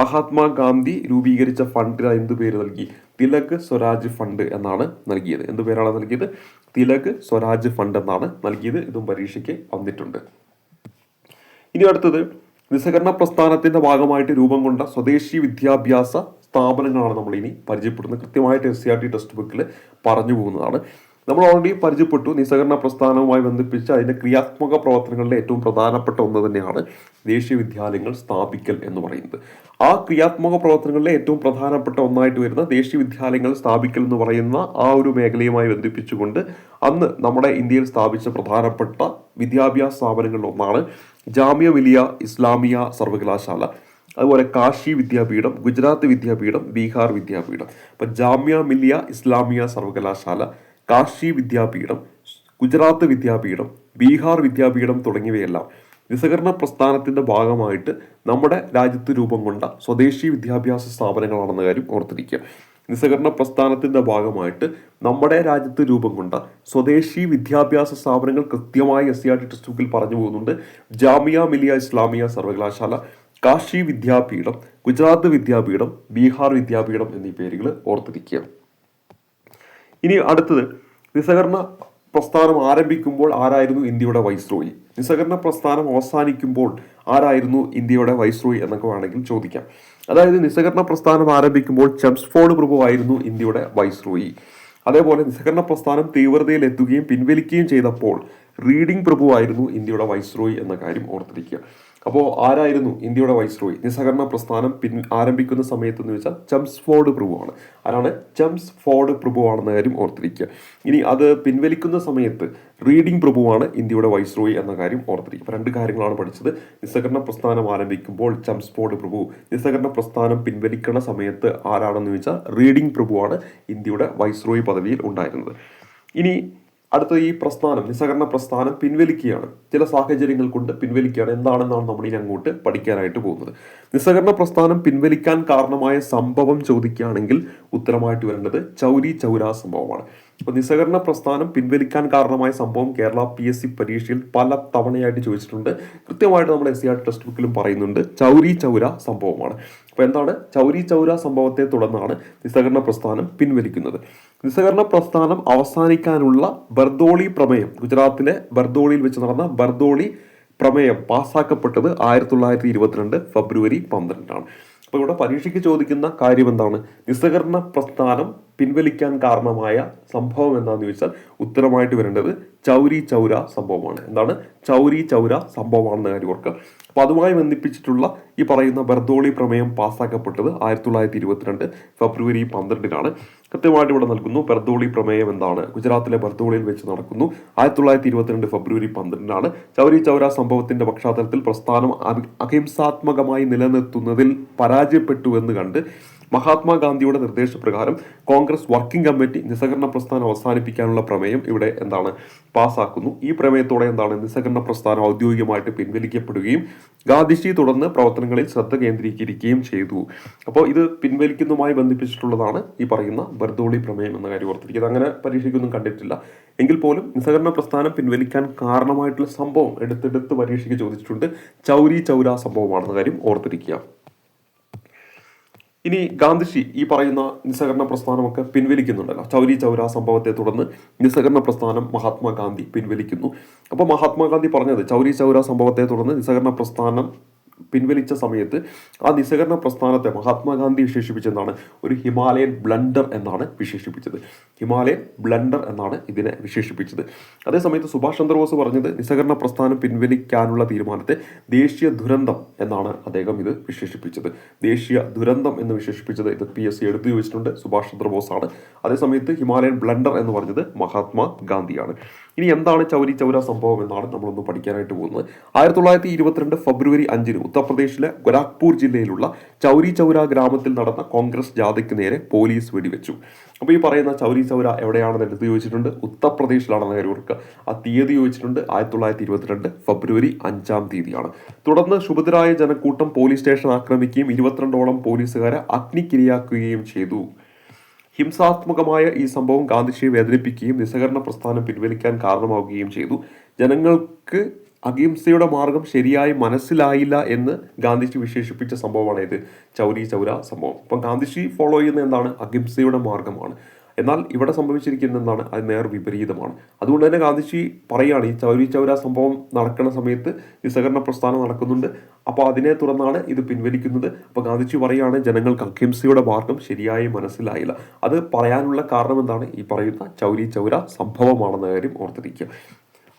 മഹാത്മാഗാന്ധി രൂപീകരിച്ച ഫണ്ടിന് എന്ത് പേര് നൽകി? തിലക് സ്വരാജ് ഫണ്ട് എന്നാണ് നൽകിയത്. എന്ത് പേരാണ് നൽകിയത്? തിലക് സ്വരാജ് ഫണ്ട് എന്നാണ് നൽകിയത്. ഇതും പരീക്ഷയ്ക്ക് വന്നിട്ടുണ്ട്. ഇനി അടുത്തത് നിസ്സഹകരണ പ്രസ്ഥാനത്തിന്റെ ഭാഗമായിട്ട് രൂപം കൊണ്ട സ്വദേശി വിദ്യാഭ്യാസ സ്ഥാപനങ്ങളാണ് നമ്മൾ ഇനി പരിചയപ്പെടുന്നത്. കൃത്യമായിട്ട് S C R T text ബുക്കിൽ പറഞ്ഞു പോകുന്നതാണ്. നമ്മൾ ഓൾറെഡി പരിചയപ്പെട്ടു നിസ്സഹകരണ പ്രസ്ഥാനവുമായി ബന്ധിപ്പിച്ച് അതിന്റെ ക്രിയാത്മക പ്രവർത്തനങ്ങളുടെ ഏറ്റവും പ്രധാനപ്പെട്ട ഒന്ന് തന്നെയാണ് ദേശീയ വിദ്യാലയങ്ങൾ സ്ഥാപിക്കൽ എന്ന് പറയുന്നത്. ആ ക്രിയാത്മക പ്രവർത്തനങ്ങളിലെ ഏറ്റവും പ്രധാനപ്പെട്ട ഒന്നായിട്ട് വരുന്ന ദേശീയ വിദ്യാലയങ്ങൾ സ്ഥാപിക്കൽ എന്ന് പറയുന്ന ആ ഒരു മേഖലയുമായി ബന്ധിപ്പിച്ചുകൊണ്ട് അന്ന് നമ്മുടെ ഇന്ത്യയിൽ സ്ഥാപിച്ച പ്രധാനപ്പെട്ട വിദ്യാഭ്യാസ സ്ഥാപനങ്ങളിൽ ഒന്നാണ് ജാമ്യ വലിയ ഇസ്ലാമിയ സർവകലാശാല. അതുപോലെ കാശി വിദ്യാപീഠം ഗുജറാത്ത് വിദ്യാപീഠം ബീഹാർ വിദ്യാപീഠം. അപ്പം ജാമ്യ മില്ലിയ ഇസ്ലാമിയ സർവകലാശാല. കാശി വിദ്യാപീഠം ഗുജറാത്ത് വിദ്യാപീഠം ബീഹാർ വിദ്യാപീഠം തുടങ്ങിയവയെല്ലാം നിസ്സഹകരണ പ്രസ്ഥാനത്തിന്റെ ഭാഗമായിട്ട് നമ്മുടെ രാജ്യത്ത് രൂപം കൊണ്ട സ്വദേശി വിദ്യാഭ്യാസ സ്ഥാപനങ്ങളാണെന്ന കാര്യം ഓർത്തിരിക്കുക. നിസ്സഹകരണ പ്രസ്ഥാനത്തിന്റെ ഭാഗമായിട്ട് നമ്മുടെ രാജ്യത്ത് രൂപം കൊണ്ട സ്വദേശി വിദ്യാഭ്യാസ സ്ഥാപനങ്ങൾ കൃത്യമായി S C R T text ബുക്കിൽ പറഞ്ഞു പോകുന്നുണ്ട്. ജാമിയ മിലിയ ഇസ്ലാമിയ സർവകലാശാല കാശി വിദ്യാപീഠം ഗുജറാത്ത് വിദ്യാപീഠം ബീഹാർ വിദ്യാപീഠം എന്നീ പേരുകൾ ഓർത്തിരിക്കുക. ഇനി അടുത്തത് നിസ്സഹകരണ പ്രസ്ഥാനം ആരംഭിക്കുമ്പോൾ ആരായിരുന്നു ഇന്ത്യയുടെ വൈസ്രോയി നിസ്സഹകരണ പ്രസ്ഥാനം അവസാനിക്കുമ്പോൾ ആരായിരുന്നു ഇന്ത്യയുടെ വൈസ്രോയി എന്നൊക്കെ വേണമെങ്കിൽ ചോദിക്കാം. അതായത് നിസ്സഹകരണ പ്രസ്ഥാനം ആരംഭിക്കുമ്പോൾ ചെംസ്ഫോർഡ് പ്രഭു ആയിരുന്നു ഇന്ത്യയുടെ വൈസ്രോയി അതേപോലെ നിസ്സഹകരണ പ്രസ്ഥാനം തീവ്രതയിൽ എത്തുകയും പിൻവലിക്കുകയും ചെയ്തപ്പോൾ റീഡിംഗ് പ്രഭു ആയിരുന്നു ഇന്ത്യയുടെ വൈസ്രോയി എന്ന കാര്യം ഓർത്തിരിക്കുക. അപ്പോൾ ആരായിരുന്നു ഇന്ത്യയുടെ വൈസ്രോയി നിസ്സഹകരണ പ്രസ്ഥാനം പിൻ ആരംഭിക്കുന്ന സമയത്ത് എന്ന് വെച്ചാൽ ചംസ് ഫോർഡ് പ്രഭുവാണ്. ആരാണ്? ചംസ് ഫോർഡ് പ്രഭുവാണെന്ന കാര്യം ഓർത്തിരിക്കുക. ഇനി അത് പിൻവലിക്കുന്ന സമയത്ത് റീഡിംഗ് പ്രഭുവാണ് ഇന്ത്യയുടെ വൈസ്രോയി എന്ന കാര്യം ഓർത്തിരിക്കുക. അപ്പോൾ രണ്ട് കാര്യങ്ങളാണ് പഠിച്ചത്. നിസ്സഹകരണ പ്രസ്ഥാനം ആരംഭിക്കുമ്പോൾ ചംസ് ഫോർഡ് പ്രഭു നിസ്സഹകരണ പ്രസ്ഥാനം പിൻവലിക്കുന്ന സമയത്ത് ആരാണെന്ന് വെച്ചാൽ റീഡിംഗ് പ്രഭുവാണ് ഇന്ത്യയുടെ വൈസ്രോയി പദവിയിൽ ഉണ്ടായിരുന്നത്. ഇനി അടുത്ത ഈ പ്രസ്ഥാനം നിസ്സഹകരണ പ്രസ്ഥാനം പിൻവലിക്കുകയാണ്. ചില സാഹചര്യങ്ങൾ കൊണ്ട് പിൻവലിക്കുകയാണ്. എന്താണെന്നാണ് നമ്മൾ ഇനി അങ്ങോട്ട് പഠിക്കാനായിട്ട് പോകുന്നത്. നിസ്സഹകരണ പ്രസ്ഥാനം പിൻവലിക്കാൻ കാരണമായ സംഭവം ചോദിക്കുകയാണെങ്കിൽ ഉത്തരമായിട്ട് വരേണ്ടത് ചൗരി ചൗരാ സംഭവമാണ്. അപ്പൊ നിസ്സഹകരണ പ്രസ്ഥാനം പിൻവലിക്കാൻ കാരണമായ സംഭവം കേരള പി എസ് സി പരീക്ഷയിൽ പല തവണയായിട്ട് ചോദിച്ചിട്ടുണ്ട്. കൃത്യമായിട്ട് നമ്മുടെ എസ് സി ആർ ടെക്സ്റ്റ് ബുക്കിലും പറയുന്നുണ്ട്. ചൗരി ചൗര സംഭവമാണ്. അപ്പോൾ എന്താണ്? ചൗരി ചൗര സംഭവത്തെ തുടർന്നാണ് നിസ്സഹകരണ പ്രസ്ഥാനം പിൻവലിക്കുന്നത്. നിസ്സഹകരണ പ്രസ്ഥാനം അവസാനിക്കാനുള്ള ബർദോളി പ്രമേയം ഗുജറാത്തിലെ ബർദോളിയിൽ വെച്ച് നടന്ന ബർദോളി പ്രമേയം പാസ്സാക്കപ്പെട്ടത് ആയിരത്തി തൊള്ളായിരത്തി ഇരുപത്തിരണ്ട് ഫെബ്രുവരി പന്ത്രണ്ടാണ്. അപ്പോൾ ഇവിടെ പരീക്ഷയ്ക്ക് ചോദിക്കുന്ന കാര്യം എന്താണ് നിസ്സഹകരണ പ്രസ്ഥാനം പിൻവലിക്കാൻ കാരണമായ സംഭവം എന്താണെന്ന് ചോദിച്ചാൽ ഉത്തരമായിട്ട് വരേണ്ടത് ചൗരി ചൗര സംഭവമാണ്. എന്താണ്? ചൗരി ചൗര സംഭവമാണെന്ന് കാര്യം ഓർക്കുക. അപ്പോൾ അതുമായി ബന്ധിപ്പിച്ചിട്ടുള്ള ഈ പറയുന്ന ബർദോളി പ്രമേയം പാസ്സാക്കപ്പെട്ടത് ആയിരത്തി തൊള്ളായിരത്തി ഇരുപത്തിരണ്ട് ഫെബ്രുവരി പന്ത്രണ്ടിനാണ്. കൃത്യമായിട്ട് ഇവിടെ നൽകുന്നു. ബർദോളി പ്രമേയം എന്താണ്? ഗുജറാത്തിലെ ബർദോളിയിൽ വെച്ച് നടക്കുന്നു. ആയിരത്തി തൊള്ളായിരത്തി ഇരുപത്തിരണ്ട് ഫെബ്രുവരി പന്ത്രണ്ടിനാണ് ചൗരി ചൗര സംഭവത്തിന്റെ പശ്ചാത്തലത്തിൽ പ്രസ്ഥാനം അഹിംസാത്മകമായി നിലനിർത്തുന്നതിൽ പരാജയപ്പെട്ടു എന്ന് കണ്ട് മഹാത്മാഗാന്ധിയുടെ നിർദ്ദേശപ്രകാരം കോൺഗ്രസ് വർക്കിംഗ് കമ്മിറ്റി നിസ്സഹകരണ പ്രസ്ഥാനം അവസാനിപ്പിക്കാനുള്ള പ്രമേയം ഇവിടെ എന്താണ് പാസ്സാക്കുന്നു ഈ പ്രമേയത്തോടെ എന്താണ് നിസ്സഹകരണ പ്രസ്ഥാനം ഔദ്യോഗികമായിട്ട് പിൻവലിക്കപ്പെടുകയും ഗാന്ധിജി തുടർന്ന് പ്രവർത്തനങ്ങളിൽ ശ്രദ്ധ കേന്ദ്രീകരിക്കുകയും ചെയ്തു. അപ്പോൾ ഇത് പിൻവലിക്കുന്നതുമായി ബന്ധിപ്പിച്ചിട്ടുള്ളതാണ് ഈ പറയുന്ന ബർദോളി പ്രമേയം എന്ന കാര്യം ഓർത്തിരിക്കുക. അങ്ങനെ പരീക്ഷയ്ക്കൊന്നും കണ്ടിട്ടില്ല. എങ്കിൽ പോലും നിസ്സഹകരണ പ്രസ്ഥാനം പിൻവലിക്കാൻ കാരണമായിട്ടുള്ള സംഭവം എടുത്തെടുത്ത് പരീക്ഷയ്ക്ക് ചോദിച്ചിട്ടുണ്ട്. ചൗരി ചൗര സംഭവമാണെന്ന കാര്യം ഓർത്തിരിക്കുക. ഇനി ഗാന്ധിജി ഈ പറയുന്ന നിസ്സഹകരണ പ്രസ്ഥാനമൊക്കെ പിൻവലിക്കുന്നുണ്ടല്ലോ. ചൗരി ചൗരാ സംഭവത്തെ തുടർന്ന് നിസ്സഹകരണ പ്രസ്ഥാനം മഹാത്മാഗാന്ധി പിൻവലിക്കുന്നു. അപ്പോൾ മഹാത്മാഗാന്ധി പറഞ്ഞത് ചൗരി ചൗരാ സംഭവത്തെ തുടർന്ന് നിസ്സഹകരണ പ്രസ്ഥാനം പിൻവലിച്ച സമയത്ത് ആ നിസ്സഹകരണ പ്രസ്ഥാനത്തെ മഹാത്മാഗാന്ധി വിശേഷിപ്പിച്ചെന്നാണ് ഒരു ഹിമാലയൻ ബ്ലണ്ടർ എന്നാണ് വിശേഷിപ്പിച്ചത്. ഹിമാലയൻ ബ്ലണ്ടർ എന്നാണ് ഇതിനെ വിശേഷിപ്പിച്ചത്. അതേസമയത്ത് സുഭാഷ് ചന്ദ്രബോസ് പറഞ്ഞത് നിസ്സഹകരണ പ്രസ്ഥാനം പിൻവലിക്കാനുള്ള തീരുമാനത്തെ ദേശീയ ദുരന്തം എന്നാണ് അദ്ദേഹം ഇത് വിശേഷിപ്പിച്ചത്. ദേശീയ ദുരന്തം എന്ന് വിശേഷിപ്പിച്ചത് ഇത് പി എസ് സി എടുത്തു ചോദിച്ചിട്ടുണ്ട്. സുഭാഷ് ചന്ദ്രബോസാണ്. അതേസമയത്ത് ഹിമാലയൻ ബ്ലണ്ടർ എന്ന് പറഞ്ഞത് മഹാത്മാ ഗാന്ധിയാണ് ഇനി എന്താണ് ചൗരി ചൗര സംഭവം എന്നാണ് നമ്മളൊന്ന് പഠിക്കാനായിട്ട് പോകുന്നത്. ആയിരത്തി തൊള്ളായിരത്തി ഇരുപത്തിരണ്ട് ഫെബ്രുവരി അഞ്ചിന് ഉത്തർപ്രദേശിലെ ഗൊരാഖ്പൂർ ജില്ലയിലുള്ള ചൗരി ചൗര ഗ്രാമത്തിൽ നടന്ന കോൺഗ്രസ് ജാഥയ്ക്ക് നേരെ പോലീസ് വെടിവെച്ചു. അപ്പോൾ ഈ പറയുന്ന ചൗരി ചൗര എവിടെയാണെന്ന് എടുത്ത് ചോദിച്ചിട്ടുണ്ട്. ഉത്തർപ്രദേശിലാണെന്ന് കാര്യം ഓർക്കുക. ആ തീയതി ചോദിച്ചിട്ടുണ്ട് ആയിരത്തി തൊള്ളായിരത്തി ഇരുപത്തിരണ്ട് ഫെബ്രുവരി അഞ്ചാം തീയതിയാണ്. തുടർന്ന് ശുഭദ്രായ ജനക്കൂട്ടം പോലീസ് സ്റ്റേഷൻ ആക്രമിക്കുകയും ഇരുപത്തിരണ്ടോളം പോലീസുകാരെ അഗ്നിക്കിരയാക്കുകയും ചെയ്തു. ഹിംസാത്മകമായ ഈ സംഭവം ഗാന്ധിജിയെ വേദനിപ്പിക്കുകയും നിസ്സഹകരണ പ്രസ്ഥാനം പിൻവലിക്കാൻ കാരണമാവുകയും ചെയ്തു. ജനങ്ങൾക്ക് അഹിംസയുടെ മാർഗം ശരിയായി മനസ്സിലായില്ല എന്ന് ഗാന്ധിജി വിശേഷിപ്പിച്ച സംഭവമാണ് ഇത് ചൗരി ചൗര സംഭവം. അപ്പം ഗാന്ധിജി ഫോളോ ചെയ്യുന്ന എന്താണ്? അഹിംസയുടെ മാർഗമാണ്. എന്നാൽ ഇവിടെ സംഭവിച്ചിരിക്കുന്ന എന്താണ് അത് നേർ വിപരീതമാണ്. അതുകൊണ്ട് തന്നെ ഗാന്ധിജി പറയുകയാണ് ഈ ചൗരി ചൗര സംഭവം നടക്കുന്ന സമയത്ത് നിസ്സഹകരണ പ്രസ്ഥാനം നടക്കുന്നുണ്ട്. അപ്പോൾ അതിനെ തുടർന്നാണ് ഇത് പിൻവലിക്കുന്നത്. അപ്പോൾ ഗാന്ധിജി പറയുകയാണ് ജനങ്ങൾക്ക് അഹിംസയുടെ മാർഗം ശരിയായി മനസ്സിലായില്ല. അത് പറയാനുള്ള കാരണം എന്താണ്? ഈ പറയുന്ന ചൗരി ചൗര സംഭവമാണെന്ന കാര്യം ഓർത്തിരിക്കുക.